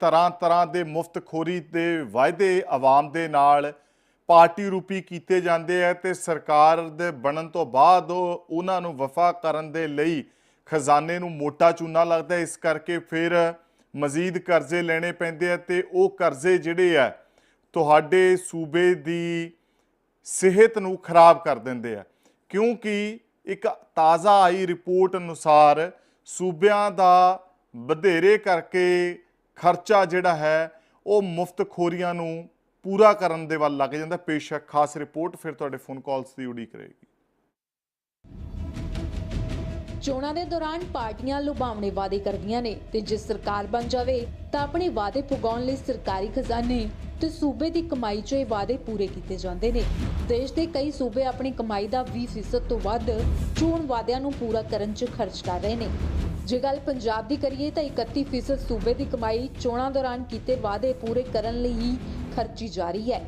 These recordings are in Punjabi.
ਤਰ੍ਹਾਂ ਤਰ੍ਹਾਂ ਦੇ ਮੁਫਤਖੋਰੀ ਦੇ ਵਾਅਦੇ ਆਵਾਮ ਦੇ ਨਾਲ ਪਾਰਟੀ ਰੂਪੀ ਕੀਤੇ ਜਾਂਦੇ ਆ ਤੇ ਸਰਕਾਰ ਦੇ ਬਣਨ ਤੋਂ ਬਾਅਦ ਉਹ- ਉਹਨਾਂ ਨੂੰ ਵਫਾ ਕਰਨ ਦੇ ਲਈ ਖਜ਼ਾਨੇ ਨੂੰ ਮੋਟਾ ਚੂਨਾ ਲੱਗਦਾ ਇਸ ਕਰਕੇ ਫਿਰ ਮਜ਼ੀਦ ਕਰਜ਼ੇ ਲੈਣੇ ਪੈਂਦੇ ਆ ਤੇ ਉਹ ਕਰਜ਼ੇ ਜਿਹੜੇ ਆ ਤੁਹਾਡੇ ਸੂਬੇ ਦੀ ਸਿਹਤ ਨੂੰ ਖਰਾਬ ਕਰ ਦਿੰਦੇ ਆ। ਕਿਉਂਕਿ ਇੱਕ ਤਾਜ਼ਾ ਆਈ ਰਿਪੋਰਟ ਅਨੁਸਾਰ ਸੂਬਿਆਂ ਦਾ ਵਧੇਰੇ ਕਰਕੇ ਖਰਚਾ ਜਿਹੜਾ ਹੈ, ਉਹ ਮੁਫਤਖੋਰੀਆਂ ਨੂੰ ਪੂਰਾ ਕਰਨ ਦੇ ਵੱਲ ਲੱਗ ਜਾਂਦਾ। ਪੇਸ਼ ਹੈ ਖਾਸ ਰਿਪੋਰਟ ਫਿਰ ਤੁਹਾਡੇ ਫੋਨ ਕਾਲਸ ਦੀ ਉਡੀਕ ਰਹੇਗੀ। ਚੋਣਾਂ ਦੇ ਦੌਰਾਨ ਪਾਰਟੀਆਂ ਲੁਭਾਵਣੇ ਵਾਅਦੇ ਕਰਦੀਆਂ ਨੇ ਤੇ ਜੇ ਸਰਕਾਰ ਬਣ ਜਾਵੇ, ਤਾਂ ਆਪਣੇ ਵਾਅਦੇ ਪੁਗਾਉਣ ਲਈ ਸਰਕਾਰੀ ਖਜ਼ਾਨੇ ਤੇ ਸੂਬੇ ਦੀ ਕਮਾਈ 'ਚੋਂ ਇਹ ਵਾਅਦੇ ਪੂਰੇ ਕੀਤੇ ਜਾਂਦੇ ਨੇ। ਦੇਸ਼ ਦੇ ਕਈ ਸੂਬੇ ਆਪਣੀ ਕਮਾਈ ਦਾ 20% ਤੋਂ ਵੱਧ ਚੋਣ ਵਾਅਦਿਆਂ ਨੂੰ ਪੂਰਾ ਕਰਨ 'ਚ ਖਰਚ ਕਰ ਰਹੇ ਨੇ। ਜੇ ਗੱਲ ਪੰਜਾਬ ਦੀ ਕਰੀਏ ਤਾਂ 31% ਸੂਬੇ ਦੀ ਕਮਾਈ ਚੋਣਾਂ ਦੌਰਾਨ ਕੀਤੇ ਵਾਅਦੇ ਪੂਰੇ ਕਰਨ ਲਈ ਹੀ ਖਰਚੀ ਜਾ ਰਹੀ ਹੈ।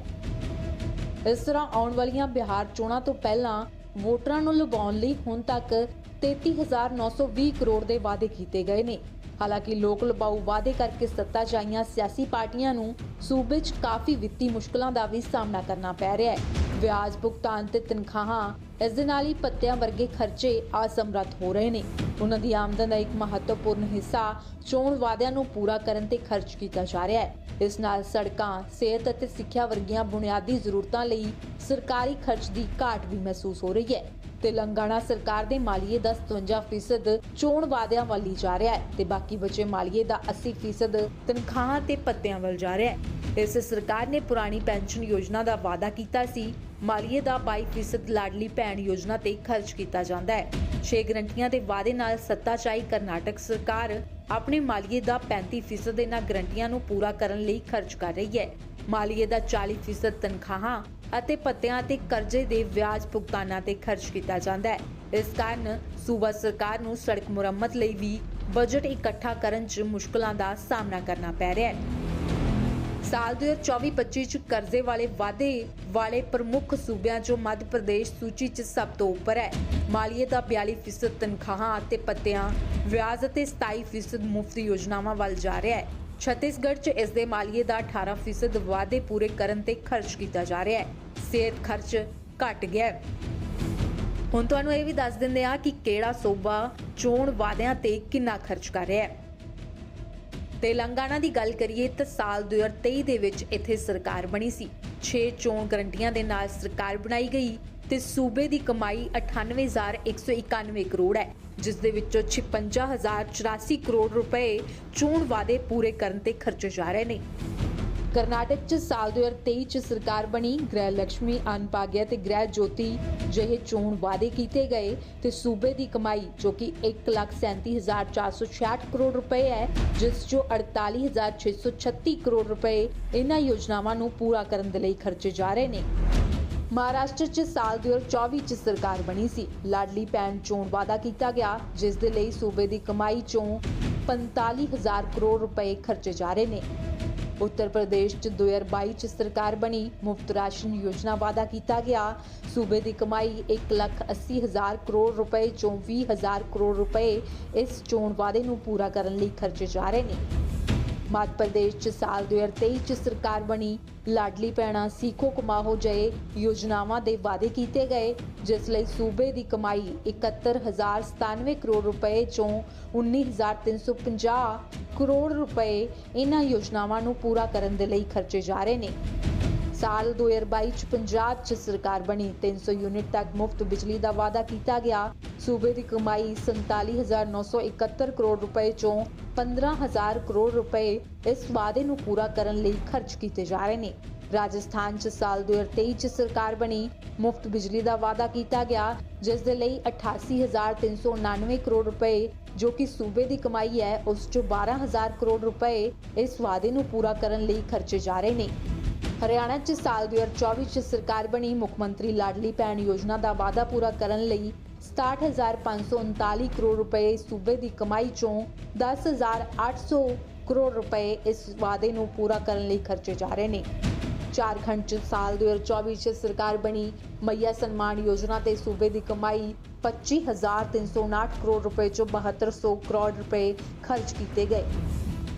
ਇਸ ਤਰ੍ਹਾਂ ਆਉਣ ਵਾਲੀਆਂ ਬਿਹਾਰ ਚੋਣਾਂ ਤੋਂ ਪਹਿਲਾਂ ਵੋਟਰਾਂ ਨੂੰ ਲੁਭਾਉਣ ਲਈ ਹੁਣ ਤੱਕ 33920 ਕਰੋੜ ਦੇ ਵਾਅਦੇ ਕੀਤੇ ਗਏ ਨੇ। ਹਾਲਾਂਕਿ ਲੋਕ ਲੁਭਾਊ ਵਾਅਦੇ ਕਰਕੇ ਸੱਤਾ 'ਚ ਆਈਆਂ ਸਿਆਸੀ ਪਾਰਟੀਆਂ ਨੂੰ ਸੂਬੇ 'ਚ ਕਾਫੀ ਵਿੱਤੀ ਮੁਸ਼ਕਲਾਂ ਦਾ ਵੀ ਸਾਹਮਣਾ ਕਰਨਾ ਪੈ ਰਿਹਾ ਹੈ। ਵਿਆਜ ਭੁਗਤਾਨ ਤੇ ਤਨਖਾਹਾਂ ਇਸ ਦੇ ਨਾਲ ਹੀ ਪੱਤਿਆਂ ਵਰਗੇ ਖਰਚੇ ਅਸਮਰੱਥ ਹੋ ਰਹੇ ਨੇ। ਉਹਨਾਂ ਦੀ ਆਮਦਨ ਦਾ ਇੱਕ ਮਹੱਤਵਪੂਰਨ ਹਿੱਸਾ ਚੋਣ ਵਾਅਦਿਆਂ ਨੂੰ ਪੂਰਾ ਕਰਨ ਤੇ ਖਰਚ ਕੀਤਾ ਜਾ ਰਿਹਾ ਹੈ। ਇਸ ਨਾਲ ਸੜਕਾਂ, ਸਿਹਤ ਅਤੇ ਸਿੱਖਿਆ ਵਰਗੀਆਂ ਬੁਨਿਆਦੀ ਜ਼ਰੂਰਤਾਂ ਲਈ ਸਰਕਾਰੀ ਖਰਚ ਦੀ ਘਾਟ ਵੀ ਮਹਿਸੂਸ ਹੋ ਰਹੀ ਹੈ। ਤੇਲੰਗਾਨਾ ਸਰਕਾਰ ਦੇ ਮਾਲੀਏ ਦਾ 57% ਚੋਣ ਵਾਅਦਿਆਂ ਵੱਲ ਜਾ ਰਿਹਾ ਹੈ ਤੇ ਬਾਕੀ ਬਚੇ ਮਾਲੀਏ ਦਾ 80% ਤਨਖਾਹਾਂ ਤੇ ਪੱਤਿਆਂ ਵੱਲ ਜਾ ਰਿਹਾ ਹੈ। ਇਸ ਸਰਕਾਰ ਨੇ ਪੁਰਾਣੀ ਪੈਨਸ਼ਨ ਯੋਜਨਾ ਦਾ ਵਾਅਦਾ ਕੀਤਾ ਸੀ। ਮਾਲੀਏ ਦਾ 22% ਲਾਡਲੀ ਭੈਣ ਯੋਜਨਾ ਤੇ ਖਰਚ ਕੀਤਾ ਜਾਂਦਾ ਹੈ। 6 ਗਰੰਟੀਆਂ ਦੇ ਵਾਅਦੇ ਨਾਲ ਸੱਤਾ ਚਾਈ ਕਰਨਾਟਕ ਸਰਕਾਰ ਆਪਣੇ ਮਾਲੀਏ ਦਾ 35% ਇਹਨਾਂ ਗਰੰਟੀਆਂ ਨੂੰ ਪੂਰਾ ਕਰਨ ਲਈ ਖਰਚ ਕਰ ਰਹੀ ਹੈ। ਮਾਲੀਏ ਦਾ 40% ਤਨਖਾਹਾਂ ਅਤੇ ਪੱਤਿਆਂ ਤੇ ਕਰਜ਼ੇ ਦੇ ਵਿਆਜ ਭੁਗਤਾਨਾਂ ਤੇ ਖਰਚ ਕੀਤਾ ਜਾਂਦਾ ਹੈ। ਇਸ ਕਾਰਨ ਸੂਬਾ ਸਰਕਾਰ ਨੂੰ ਸੜਕ ਮੁਰੰਮਤ ਲਈ ਵੀ ਬਜਟ ਇਕੱਠਾ ਕਰਨ 'ਚ ਮੁਸ਼ਕਲਾਂ ਦਾ ਸਾਹਮਣਾ ਕਰਨਾ ਪੈ ਰਿਹਾ ਹੈ। ਸਾਲ 2024-25 ਚ ਕਰਜ਼ੇ ਵਾਲੇ ਵਾਧੇ ਵਾਲੇ ਪ੍ਰਮੁੱਖ ਸੂਬਿਆਂ 'ਚੋਂ ਮੱਧ ਪ੍ਰਦੇਸ਼ ਸੂਚੀ 'ਚ ਸਭ ਤੋਂ ਉੱਪਰ ਹੈ। ਮਾਲੀਏ ਦਾ 42% ਤਨਖਾਹਾਂ ਅਤੇ ਪੱਤਿਆਂ, ਵਿਆਜ ਅਤੇ 27% ਮੁਫਤ ਯੋਜਨਾਵਾਂ ਵੱਲ ਜਾ ਰਿਹਾ ਹੈ। ਛੱਤੀਸਗੜ੍ਹ 'ਚ ਇਸ ਦੇ ਮਾਲੀਏ ਦਾ 18% ਵਾਅਦੇ ਪੂਰੇ ਕਰਨ ਤੇ ਖਰਚ ਕੀਤਾ ਜਾ ਰਿਹਾ ਹੈ। ਸਿਹਤ ਖਰਚ ਘਟ ਗਿਆ ਹੈ। ਹੁਣ ਤੁਹਾਨੂੰ ਇਹ ਵੀ ਦੱਸ ਦਿੰਦੇ ਆ ਕਿ ਕਿਹੜਾ ਸੂਬਾ ਚੋਣ ਵਾਅਦਿਆਂ ਤੇ ਕਿੰਨਾ ਖਰਚ ਕਰ ਰਿਹਾ ਹੈ। ਤੇਲੰਗਾਨਾ ਦੀ ਗੱਲ ਕਰੀਏ ਤਾਂ ਸਾਲ 2023 ਦੇ ਵਿੱਚ ਇੱਥੇ ਸਰਕਾਰ ਬਣੀ ਸੀ। 6 ਚੋਣ ਗਰੰਟੀਆਂ ਦੇ ਨਾਲ ਸਰਕਾਰ ਬਣਾਈ ਗਈ ਤੇ ਸੂਬੇ ਦੀ ਕਮਾਈ 98191 ਕਰੋੜ ਹੈ, ਜਿਸ ਦੇ ਵਿੱਚੋਂ 56084 ਕਰੋੜ ਰੁਪਏ ਚੋਣ ਵਾਅਦੇ ਪੂਰੇ ਕਰਨ ਤੇ ਖਰਚੇ ਜਾ ਰਹੇ ਨੇ। ਕਰਨਾਟਕ ਚ ਸਾਲ 2023 ਚ ਸਰਕਾਰ ਬਣੀ, ਗ੍ਰਹਿ ਲక్ష్ਮੀ ਅਨਪਾਗਿਆ ਤੇ ਗ੍ਰਹਿ ਜੋਤੀ ਜਿਹੇ ਚੋਣ ਵਾਅਦੇ ਕੀਤੇ ਗਏ ਤੇ ਸੂਬੇ ਦੀ ਕਮਾਈ ਜੋ ਕਿ 137466 ਕਰੋੜ ਰੁਪਏ ਹੈ, ਜਿਸ ਚੋਂ 48636 ਕਰੋੜ ਰੁਪਏ ਇਹਨਾਂ ਯੋਜਨਾਵਾਂ ਨੂੰ ਪੂਰਾ ਕਰਨ ਦੇ ਲਈ ਖਰਚੇ ਜਾ ਰਹੇ ਨੇ। ਮਹਾਰਾਸ਼ਟਰ 'ਚ ਸਾਲ 2024 'ਚ ਸਰਕਾਰ ਬਣੀ ਸੀ। ਲਾਡਲੀ ਭੈਣ ਚੋਣ ਵਾਅਦਾ ਕੀਤਾ ਗਿਆ, ਜਿਸ ਦੇ ਲਈ ਸੂਬੇ ਦੀ ਕਮਾਈ 'ਚੋਂ 45000 ਕਰੋੜ ਰੁਪਏ ਖਰਚੇ ਜਾ ਰਹੇ ਨੇ। ਉੱਤਰ ਪ੍ਰਦੇਸ਼ 'ਚ 2022 'ਚ ਸਰਕਾਰ ਬਣੀ, ਮੁਫਤ ਰਾਸ਼ਨ ਯੋਜਨਾ ਵਾਅਦਾ ਕੀਤਾ ਗਿਆ। ਸੂਬੇ ਦੀ ਕਮਾਈ 180000 ਕਰੋੜ ਰੁਪਏ ਚੋਂ 20000 ਕਰੋੜ ਰੁਪਏ ਇਸ ਚੋਣ ਵਾਅਦੇ ਨੂੰ ਪੂਰਾ ਕਰਨ ਲਈ ਖਰਚੇ ਜਾ ਰਹੇ ਨੇ। ਮੱਧ ਪ੍ਰਦੇਸ਼ 'ਚ ਸਾਲ 2023 'ਚ ਸਰਕਾਰ ਬਣੀ। ਲਾਡਲੀ ਭੈਣਾਂ ਸੀਖੋ ਕਮਾਹੋ ਜਏ ਯੋਜਨਾਵਾਂ ਦੇ ਵਾਅਦੇ ਕੀਤੇ ਗਏ, ਜਿਸ ਲਈ ਸੂਬੇ ਦੀ ਕਮਾਈ 71097 ਕਰੋੜ ਰੁਪਏ ਚੋਂ 19350 ਕਰੋੜ ਰੁਪਏ ਇਹਨਾਂ ਯੋਜਨਾਵਾਂ ਨੂੰ ਪੂਰਾ ਕਰਨ ਦੇ ਲਈ ਖਰਚੇ ਜਾ ਰਹੇ ਨੇ। ਸਾਲ 2022 ਚ ਪੰਜਾਬ 'ਚ ਸਰਕਾਰ ਬਣੀ। 300 ਯੂਨਿਟ ਤੱਕ ਮੁਫਤ ਬਿਜਲੀ ਦਾ ਵਾਅਦਾ ਕੀਤਾ ਗਿਆ। ਸੂਬੇ ਦੀ ਕਮਾਈ 47971 ਕਰੋੜ ਰੁਪਏ ਚੋਂ 15000 ਕਰੋੜ ਰੁਪਏ ਇਸ ਵਾਅਦੇ ਨੂੰ ਪੂਰਾ ਕਰਨ ਲਈ ਖਰਚ ਕੀਤੇ ਜਾ ਰਹੇ ਨੇ। ਰਾਜਸਥਾਨ 'ਚ ਸਾਲ 2023 ਚ ਸਰਕਾਰ ਬਣੀ। ਮੁਫਤ ਬਿਜਲੀ ਦਾ ਵਾਅਦਾ ਕੀਤਾ ਗਿਆ, ਜਿਸ ਦੇ ਲਈ 88399 ਕਰੋੜ ਰੁਪਏ, ਜੋ ਕਿ ਸੂਬੇ ਦੀ ਕਮਾਈ ਹੈ, ਉਸ 'ਚੋਂ 12000 ਕਰੋੜ ਰੁਪਏ ਇਸ ਵਾਅਦੇ ਨੂੰ ਪੂਰਾ ਕਰਨ ਲਈ ਖਰਚੇ ਜਾ ਰਹੇ ਨੇ। ਹਰਿਆਣਾ 'ਚ ਸਾਲ 2024 'ਚ ਸਰਕਾਰ ਬਣੀ ਮੁੱਖ ਮੰਤਰੀ ਲਾਡਲੀ ਭੈਣ ਯੋਜਨਾ ਦਾ ਵਾਅਦਾ ਪੂਰਾ ਕਰਨ ਲਈ 67539 ਕਰੋੜ ਰੁਪਏ ਸੂਬੇ ਦੀ ਕਮਾਈ ਚੋਂ 10800 ਕਰੋੜ ਰੁਪਏ ਇਸ ਵਾਅਦੇ ਨੂੰ ਪੂਰਾ ਕਰਨ ਲਈ ਖਰਚੇ ਜਾ ਰਹੇ ਨੇ। ਝਾਰਖੰਡ 'ਚ ਸਾਲ 2024 'ਚ ਸਰਕਾਰ ਬਣੀ ਮਈਆ ਸਨਮਾਨ ਯੋਜਨਾ ਤੇ ਸੂਬੇ ਦੀ ਕਮਾਈ 25359 ਕਰੋੜ ਰੁਪਏ ਚੋਂ 7200 ਕਰੋੜ ਰੁਪਏ ਖਰਚ ਕੀਤੇ ਗਏ।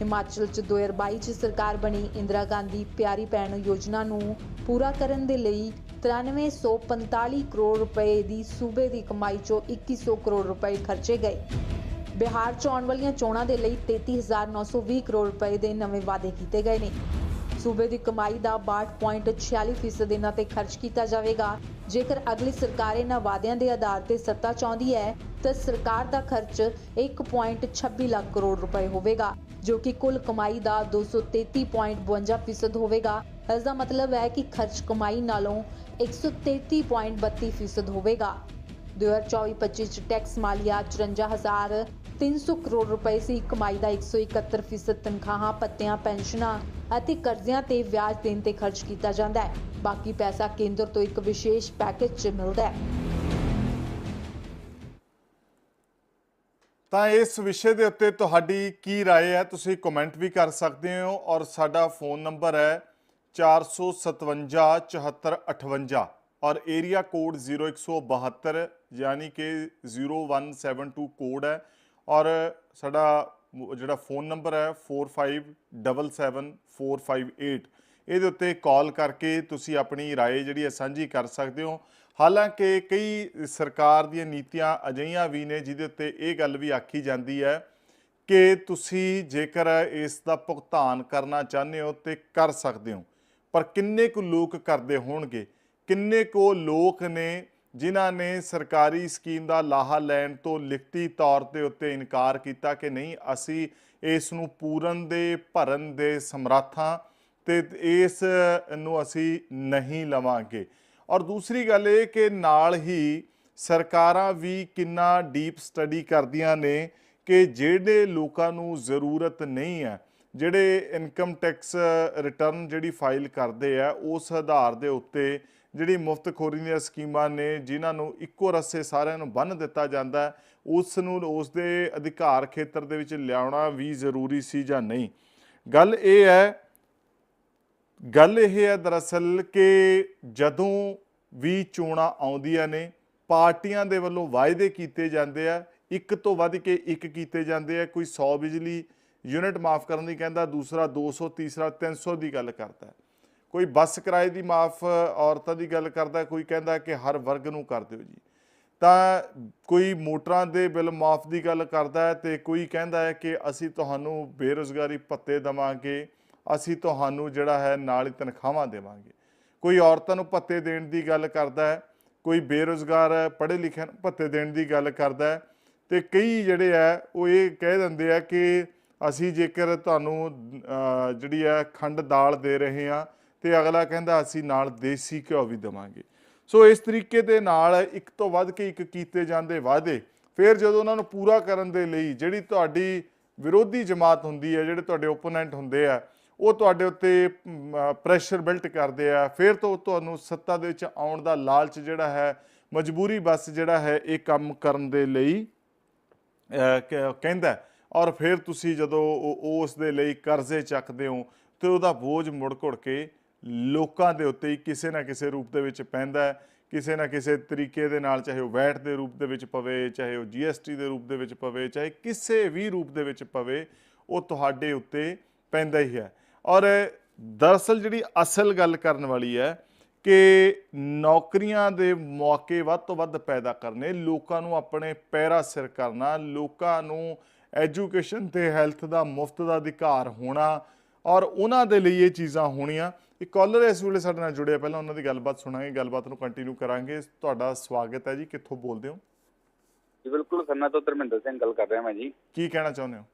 ਹਿਮਾਚਲ 'ਚ 2022 'ਚ ਸਰਕਾਰ ਬਣੀ ਇੰਦਰਾ ਗਾਂਧੀ ਪਿਆਰੀ ਭੈਣ ਯੋਜਨਾ ਨੂੰ ਪੂਰਾ ਕਰਨ ਦੇ ਲਈ 9345 ਕਰੋੜ ਰੁਪਏ ਦੀ ਸੂਬੇ ਦੀ ਕਮਾਈ 'ਚੋਂ 2100 ਕਰੋੜ ਰੁਪਏ ਖਰਚੇ ਗਏ। ਬਿਹਾਰ 'ਚ ਆਉਣ ਵਾਲੀਆਂ ਚੋਣਾਂ ਦੇ ਲਈ 33920 ਕਰੋੜ ਰੁਪਏ ਦੇ ਨਵੇਂ ਵਾਅਦੇ ਕੀਤੇ ਗਏ ਨੇ। ਸੂਬੇ ਦੀ ਕਮਾਈ ਦਾ 62.46% ਇਹਨਾਂ ਤੇ ਖਰਚ ਕੀਤਾ ਜਾਵੇਗਾ। ਜੇਕਰ ਅਗਲੀ ਸਰਕਾਰ ਇਹਨਾਂ ਵਾਅਦਿਆਂ ਦੇ ਆਧਾਰ ਤੇ ਸੱਤਾ ਚਾਹੁੰਦੀ ਹੈ, ਤਾਂ ਸਰਕਾਰ ਦਾ ਖਰਚ 1.26 ਲੱਖ ਕਰੋੜ ਰੁਪਏ ਹੋਵੇਗਾ। ਜੋ ਕਿ ਕੁੱਲ ਕਮਾਈ ਦਾ 233.52% ਹੋਵੇਗਾ। ਇਸ ਦਾ ਮਤਲਬ ਹੈ ਕਿ ਖਰਚ ਕਮਾਈ ਨਾਲੋਂ 133.32% ਹੋਵੇਗਾ। 2024-25 ਚ ਟੈਕਸ ਮਾਲੀਆ 54300 ਕਰੋੜ ਰੁਪਏ ਸੀ। ਕਮਾਈ ਦਾ 171% ਤਨਖਾਹਾਂ, ਪੱਤਿਆਂ, ਪੈਨਸ਼ਨਾਂ ਅਤੇ ਕਰਜ਼ਿਆਂ ਤੇ ਵਿਆਜ ਦੇਣ ਤੇ ਖਰਚ ਕੀਤਾ ਜਾਂਦਾ ਹੈ। ਬਾਕੀ ਪੈਸਾ ਕੇਂਦਰ ਤੋਂ ਇੱਕ ਵਿਸ਼ੇਸ਼ ਪੈਕੇਜ 'ਚ ਮਿਲਦਾ ਹੈ। ਤਾਂ ਇਸ ਵਿਸ਼ੇ ਦੇ ਉੱਤੇ ਤੁਹਾਡੀ ਕੀ رائے ਹੈ ਤੁਸੀਂ ਕਮੈਂਟ ਵੀ ਕਰ ਸਕਦੇ ਹੋ ਔਰ ਸਾਡਾ ਫੋਨ ਨੰਬਰ ਹੈ 4577458 ਔਰ ਏਰੀਆ ਕੋਡ 0172 ਯਾਨੀ ਕਿ 0172 ਕੋਡ ਹੈ ਔਰ ਸਾਡਾ ਮ- ਜਿਹੜਾ ਫੋਨ ਨੰਬਰ ਹੈ 45777458 ਇਹਦੇ ਉੱਤੇ ਕਾਲ ਕਰਕੇ ਤੁਸੀਂ ਆਪਣੀ رائے ਜਿਹੜੀ ਹੈ ਸਾਂਝੀ ਕਰ ਸਕਦੇ ਹੋ ਹਾਲਾਂਕਿ ਕਈ ਸਰਕਾਰ ਦੀਆਂ ਨੀਤੀਆਂ ਅਜਿਹੀਆਂ ਵੀ ਨੇ ਜਿਹਦੇ ਉੱਤੇ ਇਹ ਗੱਲ ਵੀ ਆਖੀ ਜਾਂਦੀ ਹੈ ਕਿ ਤੁਸੀਂ ਜੇਕਰ ਇਸ ਦਾ ਭੁਗਤਾਨ ਕਰਨਾ ਚਾਹੁੰਦੇ ਹੋ ਤੇ ਕਰ ਸਕਦੇ ਹੋ। ਪਰ ਕਿੰਨੇ ਕੁ ਲੋਕ ਕਰਦੇ ਹੋਣਗੇ? ਕਿੰਨੇ ਕੁ ਲੋਕ ਨੇ ਜਿਨ੍ਹਾਂ ਨੇ ਸਰਕਾਰੀ ਸਕੀਮ ਦਾ ਲਾਹਾ ਲੈਣ ਤੋਂ ਲਿਖਤੀ ਤੌਰ ਤੇ ਉੱਤੇ ਇਨਕਾਰ ਕੀਤਾ ਕਿ ਨਹੀਂ, ਅਸੀਂ ਇਸ ਨੂੰ ਪੂਰਨ ਦੇ, ਭਰਨ ਦੇ ਸਮਰੱਥਾਂ ਤੇ ਇਸ ਨੂੰ ਅਸੀਂ ਨਹੀਂ ਲਵਾਂਗੇ? ਔਰ ਦੂਸਰੀ ਗੱਲ ਇਹ ਕਿ ਨਾਲ ਹੀ ਸਰਕਾਰਾਂ ਵੀ ਕਿੰਨਾ ਡੀਪ ਸਟੱਡੀ ਕਰਦੀਆਂ ਨੇ ਕਿ ਜਿਹੜੇ ਲੋਕਾਂ ਨੂੰ ਜ਼ਰੂਰਤ ਨਹੀਂ ਹੈ, ਜਿਹੜੇ ਇਨਕਮ ਟੈਕਸ ਰਿਟਰਨ ਜਿਹੜੀ ਫਾਈਲ ਕਰਦੇ ਆ, ਉਸ ਆਧਾਰ ਦੇ ਉੱਤੇ ਜਿਹੜੀ ਮੁਫਤਖੋਰੀ ਦੀਆਂ ਸਕੀਮਾਂ ਨੇ, ਜਿਨ੍ਹਾਂ ਨੂੰ ਇੱਕੋ ਰਸੇ ਸਾਰਿਆਂ ਨੂੰ ਬੰਨ ਦਿੱਤਾ ਜਾਂਦਾ, ਉਸ ਨੂੰ, ਉਸ ਦੇ ਅਧਿਕਾਰ ਖੇਤਰ ਦੇ ਵਿੱਚ ਲਿਆਉਣਾ ਵੀ ਜ਼ਰੂਰੀ ਸੀ ਜਾਂ ਨਹੀਂ। ਗੱਲ ਇਹ ਹੈ ਗੱਲ ਇਹ ਹੈ ਦਰਅਸਲ ਕਿ ਜਦੋਂ ਵੀ ਚੋਣਾਂ ਆਉਂਦੀਆਂ ਨੇ, ਪਾਰਟੀਆਂ ਦੇ ਵੱਲੋਂ ਵਾਅਦੇ ਕੀਤੇ ਜਾਂਦੇ ਆ, ਇੱਕ ਤੋਂ ਵੱਧ ਕੇ ਇੱਕ ਕੀਤੇ ਜਾਂਦੇ ਆ, ਕੋਈ 100 ਬਿਜਲੀ ਯੂਨਿਟ ਮਾਫ ਕਰਨ ਦੀ ਕਹਿੰਦਾ, ਦੂਸਰਾ 200 ਤੀਸਰਾ 300 ਦੀ ਗੱਲ ਕਰਦਾ। ਕੋਈ ਬੱਸ ਕਿਰਾਏ ਦੀ ਮਾਫ ਔਰਤਾਂ ਦੀ ਗੱਲ ਕਰਦਾ, ਕੋਈ ਕਹਿੰਦਾ ਕਿ ਹਰ ਵਰਗ ਨੂੰ ਕਰ ਦਿਓ ਜੀ। ਤਾਂ ਕੋਈ ਮੋਟਰਾਂ ਦੇ ਬਿੱਲ ਮਾਫ ਦੀ ਗੱਲ ਕਰਦਾ ਹੈ ਤੇ ਕੋਈ ਕਹਿੰਦਾ ਹੈ ਕਿ ਅਸੀਂ ਤੁਹਾਨੂੰ ਬੇਰੁਜ਼ਗਾਰੀ ਭੱਤੇ ਦੇਵਾਂਗੇ। ਅਸੀਂ ਤੁਹਾਨੂੰ ਜਿਹੜਾ ਹੈ ਨਾਲ ਹੀ ਤਨਖਾਹਾਂ ਦੇਵਾਂਗੇ। ਕੋਈ ਔਰਤਾਂ ਨੂੰ ਭੱਤੇ ਦੇਣ ਦੀ ਗੱਲ ਕਰਦਾ ਹੈ, ਕੋਈ ਬੇਰੁਜ਼ਗਾਰ ਪੜ੍ਹੇ ਲਿਖੇ ਨੂੰ ਭੱਤੇ ਦੇਣ ਦੀ ਗੱਲ ਕਰਦਾ ਹੈ, ਤੇ ਕਈ ਜਿਹੜੇ ਆ ਉਹ ਇਹ ਕਹਿ ਦਿੰਦੇ ਆ ਕਿ ਅਸੀਂ ਜੇਕਰ ਤੁਹਾਨੂੰ ਜਿਹੜੀ ਹੈ ਖੰਡ ਦਾਲ ਦੇ ਰਹੇ ਹਾਂ, ਤੇ ਅਗਲਾ ਕਹਿੰਦਾ ਅਸੀਂ ਨਾਲ ਦੇਸੀ ਘਿਓ ਵੀ ਦੇਵਾਂਗੇ। ਸੋ ਇਸ ਤਰੀਕੇ ਦੇ ਨਾਲ ਇੱਕ ਤੋਂ ਵੱਧ ਕੇ ਇੱਕ ਕੀਤੇ ਜਾਂਦੇ ਵਾਅਦੇ, ਫਿਰ ਜਦੋਂ ਉਹਨਾਂ ਨੂੰ ਪੂਰਾ ਕਰਨ ਦੇ ਲਈ ਜਿਹੜੀ ਤੁਹਾਡੀ ਵਿਰੋਧੀ ਜਮਾਤ ਹੁੰਦੀ ਹੈ, ਜਿਹੜੇ ਤੁਹਾਡੇ ਓਪੋਨੈਂਟ ਹੁੰਦੇ ਆ ਉਹ ਤੁਹਾਡੇ ਉੱਤੇ ਪ੍ਰੈਸ਼ਰ ਬਿਲਟ ਕਰਦੇ ਆ। ਫਿਰ ਤੋਂ ਤੁਹਾਨੂੰ ਸੱਤਾ ਦੇ ਵਿੱਚ ਆਉਣ ਦਾ ਲਾਲਚ ਜਿਹੜਾ ਹੈ, ਮਜਬੂਰੀ ਬਸ ਜਿਹੜਾ ਹੈ, ਇਹ ਕੰਮ ਕਰਨ ਦੇ ਲਈ ਕਹਿੰਦਾ ਔਰ ਫਿਰ ਤੁਸੀਂ ਜਦੋਂ ਉਸ ਦੇ ਲਈ ਕਰਜ਼ੇ ਚੱਕਦੇ ਹੋ, ਤੇ ਉਹਦਾ ਬੋਝ ਮੁੜ ਘੁੜ ਕੇ ਲੋਕਾਂ ਦੇ ਉੱਤੇ ਹੀ ਕਿਸੇ ਨਾ ਕਿਸੇ ਰੂਪ ਦੇ ਵਿੱਚ ਪੈਂਦਾ ਹੈ। ਕਿਸੇ ਨਾ ਕਿਸੇ ਤਰੀਕੇ ਦੇ ਨਾਲ, ਚਾਹੇ ਉਹ ਵੈਟ ਦੇ ਰੂਪ ਦੇ ਵਿੱਚ ਪਵੇ, ਚਾਹੇ ਉਹ ਜੀਐਸਟੀ ਦੇ ਰੂਪ ਦੇ ਵਿੱਚ ਪਵੇ, ਚਾਹੇ ਕਿਸੇ ਵੀ ਰੂਪ ਦੇ ਵਿੱਚ ਪਵੇ, ਉਹ ਤੁਹਾਡੇ ਉੱਤੇ ਪੈਂਦਾ ਹੀ ਹੈ। ਔਰ ਦਰਅਸਲ ਜਿਹੜੀ ਅਸਲ ਗੱਲ ਕਰਨ ਵਾਲੀ ਹੈ ਕਿ ਨੌਕਰੀਆਂ ਦੇ ਮੌਕੇ ਵੱਧ ਤੋਂ ਵੱਧ ਪੈਦਾ ਕਰਨੇ ਲੋਕਾਂ ਨੂੰ ਆਪਣੇ ਪੈਰਾ ਸਿਰ ਕਰਨਾ ਲੋਕਾਂ ਨੂੰ ਐਜੂਕੇਸ਼ਨ ਤੇ ਹੈਲਥ ਦਾ ਮੁਫਤ ਦਾ ਅਧਿਕਾਰ ਹੋਣਾ ਔਰ ਉਹਨਾਂ ਦੇ ਲਈ ਇਹ ਚੀਜ਼ਾਂ ਹੋਣੀਆਂ। ਇੱਕ ਕਾਲਰ ਇਸ ਵੇਲੇ ਸਾਡੇ ਨਾਲ ਜੁੜਿਆ। ਪਹਿਲਾਂ ਉਹਨਾਂ ਦੀ ਗੱਲਬਾਤ ਸੁਣਾਂਗੇ ਗੱਲਬਾਤ ਨੂੰ ਕੰਟੀਨਿਊ ਕਰਾਂਗੇ। ਤੁਹਾਡਾ ਸਵਾਗਤ ਹੈ ਜੀ। ਕਿੱਥੋਂ ਬੋਲਦੇ ਹੋ? ਜੀ ਬਿਲਕੁਲ। ਖੰਨਾ ਤੋਂ ਧਰਮਿੰਦਰ ਸਿੰਘ ਗੱਲ ਕਰ ਰਿਹਾ ਮੈਂ ਜੀ। ਕੀ ਕਹਿਣਾ ਚਾਹੁੰਦੇ ਹੋ?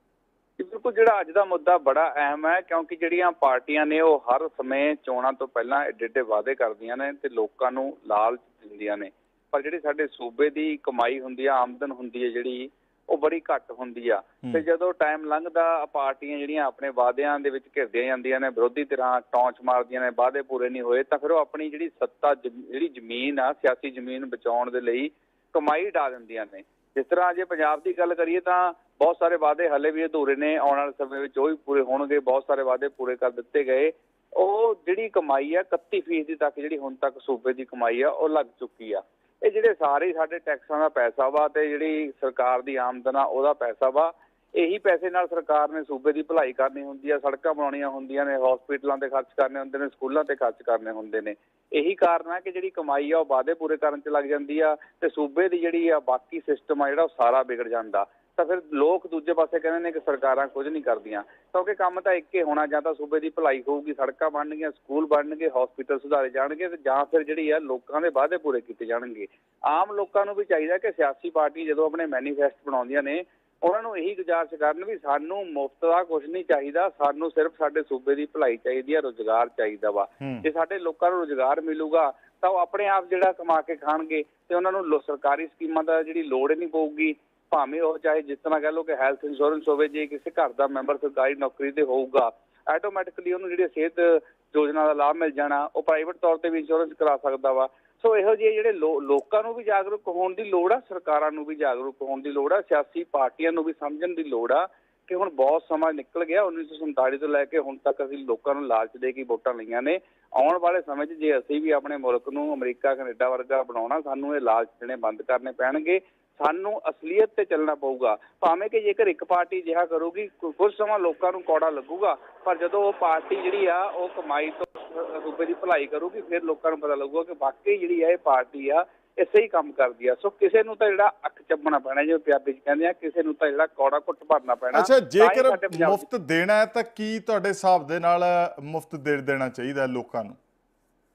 ਬਿਲਕੁਲ ਜਿਹੜਾ ਅੱਜ ਦਾ ਮੁੱਦਾ ਬੜਾ ਅਹਿਮ ਹੈ ਕਿਉਂਕਿ ਜਿਹੜੀਆਂ ਪਾਰਟੀਆਂ ਨੇ ਉਹ ਹਰ ਸਮੇਂ ਚੋਣਾਂ ਤੋਂ ਪਹਿਲਾਂ ਏਡੇ ਏਡੇ ਵਾਅਦੇ ਕਰਦੀਆਂ ਨੇ ਤੇ ਲੋਕਾਂ ਨੂੰ ਲਾਲਚ ਦਿੰਦੀਆਂ ਨੇ। ਪਰ ਜਿਹੜੀ ਸਾਡੇ ਸੂਬੇ ਦੀ ਕਮਾਈ ਹੁੰਦੀ ਆ ਆਮਦਨ ਹੁੰਦੀ ਹੈ ਜਿਹੜੀ ਉਹ ਬੜੀ ਘੱਟ ਹੁੰਦੀ ਆ। ਤੇ ਜਦੋਂ ਟਾਈਮ ਲੰਘਦਾ ਪਾਰਟੀਆਂ ਜਿਹੜੀਆਂ ਆਪਣੇ ਵਾਅਦਿਆਂ ਦੇ ਵਿੱਚ ਘਿਰਦੀਆਂ ਜਾਂਦੀਆਂ ਨੇ ਵਿਰੋਧੀ ਧਿਰਾਂ ਟੌਂਚ ਮਾਰਦੀਆਂ ਨੇ ਵਾਅਦੇ ਪੂਰੇ ਨਹੀਂ ਹੋਏ ਤਾਂ ਫਿਰ ਉਹ ਆਪਣੀ ਜਿਹੜੀ ਸੱਤਾ ਜਿਹੜੀ ਜ਼ਮੀਨ ਆ ਸਿਆਸੀ ਜ਼ਮੀਨ ਬਚਾਉਣ ਦੇ ਲਈ ਕਮਾਈ ਢਾ ਦਿੰਦੀਆਂ ਨੇ। ਜਿਸ ਤਰ੍ਹਾਂ ਜੇ ਪੰਜਾਬ ਦੀ ਗੱਲ ਕਰੀਏ ਤਾਂ ਬਹੁਤ ਸਾਰੇ ਵਾਅਦੇ ਹਲੇ ਵੀ ਅਧੂਰੇ ਨੇ, ਆਉਣ ਵਾਲੇ ਸਮੇਂ ਵਿੱਚ ਉਹ ਵੀ ਪੂਰੇ ਹੋਣਗੇ, ਬਹੁਤ ਸਾਰੇ ਵਾਅਦੇ ਪੂਰੇ ਕਰ ਦਿੱਤੇ ਗਏ। ਉਹ ਜਿਹੜੀ ਕਮਾਈ ਆ 31% ਤੱਕ ਜਿਹੜੀ ਹੁਣ ਤੱਕ ਸੂਬੇ ਦੀ ਕਮਾਈ ਆ, ਉਹ ਲੱਗ ਚੁੱਕੀ ਆ। ਇਹ ਜਿਹੜੇ ਸਾਰੇ ਸਾਡੇ ਟੈਕਸਾਂ ਦਾ ਪੈਸਾ ਵਾ ਤੇ ਜਿਹੜੀ ਸਰਕਾਰ ਦੀ ਆਮਦਨ ਆ, ਉਹਦਾ ਪੈਸਾ ਵਾ, ਇਹੀ ਪੈਸੇ ਨਾਲ ਸਰਕਾਰ ਨੇ ਸੂਬੇ ਦੀ ਭਲਾਈ ਕਰਨੀ ਹੁੰਦੀ ਆ, ਸੜਕਾਂ ਬਣਾਉਣੀਆਂ ਹੁੰਦੀਆਂ ਨੇ ਹਸਪੀਟਲਾਂ ਤੇ ਖਰਚ ਕਰਨੇ ਹੁੰਦੇ ਨੇ, ਸਕੂਲਾਂ ਤੇ ਖਰਚ ਕਰਨੇ ਹੁੰਦੇ ਨੇ। ਇਹੀ ਕਾਰਨ ਆ ਕਿ ਜਿਹੜੀ ਕਮਾਈ ਆ, ਉਹ ਵਾਅਦੇ ਪੂਰੇ ਕਰਨ 'ਚ ਲੱਗ ਜਾਂਦੀ ਆ ਤੇ ਸੂਬੇ ਦੀ ਜਿਹੜੀ ਆ ਬਾਕੀ ਸਿਸਟਮ ਆ, ਜਿਹੜਾ ਉਹ ਸਾਰਾ ਵਿਗੜ ਜਾਂਦਾ। ਤਾਂ ਫਿਰ ਲੋਕ ਦੂਜੇ ਪਾਸੇ ਕਹਿੰਦੇ ਨੇ ਕਿ ਸਰਕਾਰਾਂ ਕੁਝ ਨਹੀਂ ਕਰਦੀਆਂ। ਕਿਉਂਕਿ ਕੰਮ ਤਾਂ ਇੱਕ ਹੀ ਹੋਣਾ ਜਾਂ ਤਾਂ ਸੂਬੇ ਦੀ ਭਲਾਈ ਹੋਊਗੀ ਸੜਕਾਂ ਬਣਨਗੀਆਂ ਸਕੂਲ ਬਣਨਗੇ ਹਸਪੀਟਲ ਸੁਧਾਰੇ ਜਾਣਗੇ ਤੇ ਜਾਂ ਫਿਰ ਜਿਹੜੀ ਆ ਲੋਕਾਂ ਦੇ ਵਾਅਦੇ ਪੂਰੇ ਕੀਤੇ ਜਾਣਗੇ। ਆਮ ਲੋਕਾਂ ਨੂੰ ਵੀ ਚਾਹੀਦਾ ਕਿ ਸਿਆਸੀ ਪਾਰਟੀ ਜਦੋਂ ਆਪਣੇ ਮੈਨੀਫੈਸਟ ਬਣਾਉਂਦੀਆਂ ਨੇ ਉਹਨਾਂ ਨੂੰ ਇਹੀ ਗੁਜ਼ਾਰਿਸ਼ ਕਰਨ ਵੀ ਸਾਨੂੰ ਮੁਫਤ ਦਾ ਕੁਝ ਨਹੀਂ ਚਾਹੀਦਾ ਸਾਨੂੰ ਸਿਰਫ ਸਾਡੇ ਸੂਬੇ ਦੀ ਭਲਾਈ ਚਾਹੀਦੀ ਹੈ ਰੋਜ਼ਗਾਰ ਚਾਹੀਦਾ ਵਾ। ਜੇ ਸਾਡੇ ਲੋਕਾਂ ਨੂੰ ਰੋਜ਼ਗਾਰ ਮਿਲੂਗਾ ਤਾਂ ਉਹ ਆਪਣੇ ਆਪ ਜਿਹੜਾ ਕਮਾ ਕੇ ਖਾਣਗੇ ਤੇ ਉਹਨਾਂ ਨੂੰ ਸਰਕਾਰੀ ਸਕੀਮਾਂ ਦਾ ਜਿਹੜੀ ਲੋੜ ਨਹੀਂ ਪਊਗੀ। ਭਾਵੇਂ ਉਹ ਚਾਹੇ ਜਿਸ ਤਰ੍ਹਾਂ ਕਹਿ ਲਓ ਕਿ ਹੈਲਥ ਇੰਸ਼ੋਰੈਂਸ ਹੋਵੇ, ਜੇ ਕਿਸੇ ਘਰ ਦਾ ਮੈਂਬਰ ਸਰਕਾਰੀ ਨੌਕਰੀ ਤੇ ਹੋਊਗਾ ਆਟੋਮੈਟਿਕਲੀ ਉਹਨੂੰ ਜਿਹੜੀ ਸਿਹਤ ਯੋਜਨਾ ਦਾ ਲਾਭ ਮਿਲ ਜਾਣਾ, ਉਹ ਪ੍ਰਾਈਵੇਟ ਤੌਰ ਤੇ ਵੀ ਇੰਸ਼ੋਰੈਂਸ ਕਰਾ ਸਕਦਾ ਵਾ। ਸੋ ਇਹੋ ਜਿਹੇ ਜਿਹੜੇ ਲੋ- ਲੋਕਾਂ ਨੂੰ ਵੀ ਜਾਗਰੂਕ ਹੋਣ ਦੀ ਲੋੜ ਆ, ਸਰਕਾਰਾਂ ਨੂੰ ਵੀ ਜਾਗਰੂਕ ਹੋਣ ਦੀ ਲੋੜ ਆ, ਸਿਆਸੀ ਪਾਰਟੀਆਂ ਨੂੰ ਵੀ ਸਮਝਣ ਦੀ ਲੋੜ ਆ ਕਿ ਹੁਣ ਬਹੁਤ ਸਮਾਂ ਨਿਕਲ ਗਿਆ 1947 ਤੋਂ ਲੈ ਕੇ ਹੁਣ ਤੱਕ ਅਸੀਂ ਲੋਕਾਂ ਨੂੰ ਲਾਲਚ ਦੇ ਕੇ ਵੋਟਾਂ ਲਈਆਂ ਨੇ। ਆਉਣ ਵਾਲੇ ਸਮੇਂ 'ਚ ਜੇ ਅਸੀਂ ਵੀ ਆਪਣੇ ਮੁਲਕ ਨੂੰ ਅਮਰੀਕਾ, ਕੈਨੇਡਾ ਵਰਗਾ ਬਣਾਉਣਾ, ਸਾਨੂੰ ਇਹ ਲਾਲਚ ਦੇਣੇ ਬੰਦ ਕਰਨੇ ਪੈਣਗੇ। ਸਾਨੂੰ ਅਸਲੀਅਤ ਤੇ ਚੱਲਣਾ ਪਊਗਾ। ਭਾਵੇਂ ਕਿ ਜੇਕਰ ਇੱਕ ਪਾਰਟੀ ਜਿਹਾ ਕਰੂਗੀ ਕੁਝ ਸਮਾਂ ਲੋਕਾਂ ਨੂੰ ਕੌੜਾ ਲੱਗੂਗਾ ਪਰ ਜਦੋਂ ਉਹ ਪਾਰਟੀ ਜਿਹੜੀ ਆ ਉਹ ਕਮਾਈ ਤੋਂ ਸੂਬੇ ਦੀ ਭਲਾਈ ਕਰੂਗੀ ਫਿਰ ਲੋਕਾਂ ਨੂੰ ਪਤਾ ਲੱਗੂਗਾ ਕਿ ਵਾਕਈ ਜਿਹੜੀ ਆ ਇਹ ਪਾਰਟੀ ਆ ਇਹ ਸਹੀ ਕੰਮ ਕਰਦੀ ਆ। ਸੋ ਕਿਸੇ ਨੂੰ ਤਾਂ ਜਿਹੜਾ ਅੱਖ ਚੱਬਣਾ ਪੈਣਾ ਜਿਵੇਂ ਪੰਜਾਬੀ 'ਚ ਕਹਿੰਦੇ ਆ ਕਿਸੇ ਨੂੰ ਤਾਂ ਜਿਹੜਾ ਕੌੜਾ ਘੁੱਟ ਭਰਨਾ ਪੈਣਾ ਅੱਛਾ ਜੇਕਰ ਮੁਫਤ ਦੇਣਾ ਹੈ ਤਾਂ ਕੀ ਤੁਹਾਡੇ ਹਿਸਾਬ ਦੇ ਨਾਲ ਮੁਫਤ ਦੇ ਦੇਣਾ ਚਾਹੀਦਾ ਲੋਕਾਂ ਨੂੰ?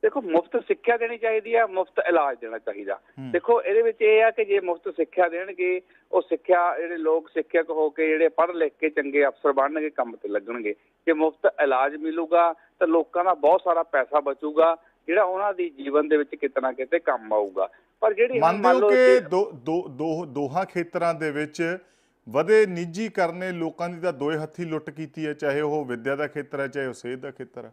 ਦੇਖੋ ਮੁਫਤ ਸਿੱਖਿਆ ਦੇਣੀ ਚਾਹੀਦੀ ਆ ਮੁਫਤ ਇਲਾਜ ਦੇਣਾ ਚਾਹੀਦਾ। ਦੇਖੋ ਇਹਦੇ ਵਿੱਚ ਇਹ ਆ ਕਿ ਜੇ ਮੁਫਤ ਸਿੱਖਿਆ ਦੇਣਗੇ ਉਹ ਸਿੱਖਿਆ ਜਿਹੜੇ ਲੋਕ ਸਿੱਖਿਅਕ ਹੋ ਕੇ ਜਿਹੜੇ ਪੜ੍ਹ ਲਿਖ ਕੇ ਚੰਗੇ ਅਫਸਰ ਬਣਨਗੇ ਕੰਮ ਤੇ ਲੱਗਣਗੇ। ਜੇ ਮੁਫਤ ਇਲਾਜ ਮਿਲੂਗਾ ਤਾਂ ਲੋਕਾਂ ਦਾ ਬਹੁਤ ਸਾਰਾ ਪੈਸਾ ਬਚੂਗਾ ਜਿਹੜਾ ਉਹਨਾਂ ਦੀ ਜੀਵਨ ਦੇ ਵਿੱਚ ਕਿਤੇ ਨਾ ਕਿਤੇ ਕੰਮ ਆਊਗਾ। ਪਰ ਜਿਹੜੀ ਮੰਨ ਲਓ ਕਿ ਦੋ ਦੋ ਦੋਹਾਂ ਖੇਤਰਾਂ ਦੇ ਵਿੱਚ ਵਧੇ ਨਿੱਜੀ ਕਰਨੇ ਲੋਕਾਂ ਦੀ ਤਾਂ ਦੋਏ ਹੱਥੀ ਲੁੱਟ ਕੀਤੀ ਹੈ ਚਾਹੇ ਉਹ ਵਿੱਦਿਆ ਦਾ ਖੇਤਰ ਹੈ ਚਾਹੇ ਉਹ ਸਿਹਤ ਦਾ ਖੇਤਰ ਹੈ।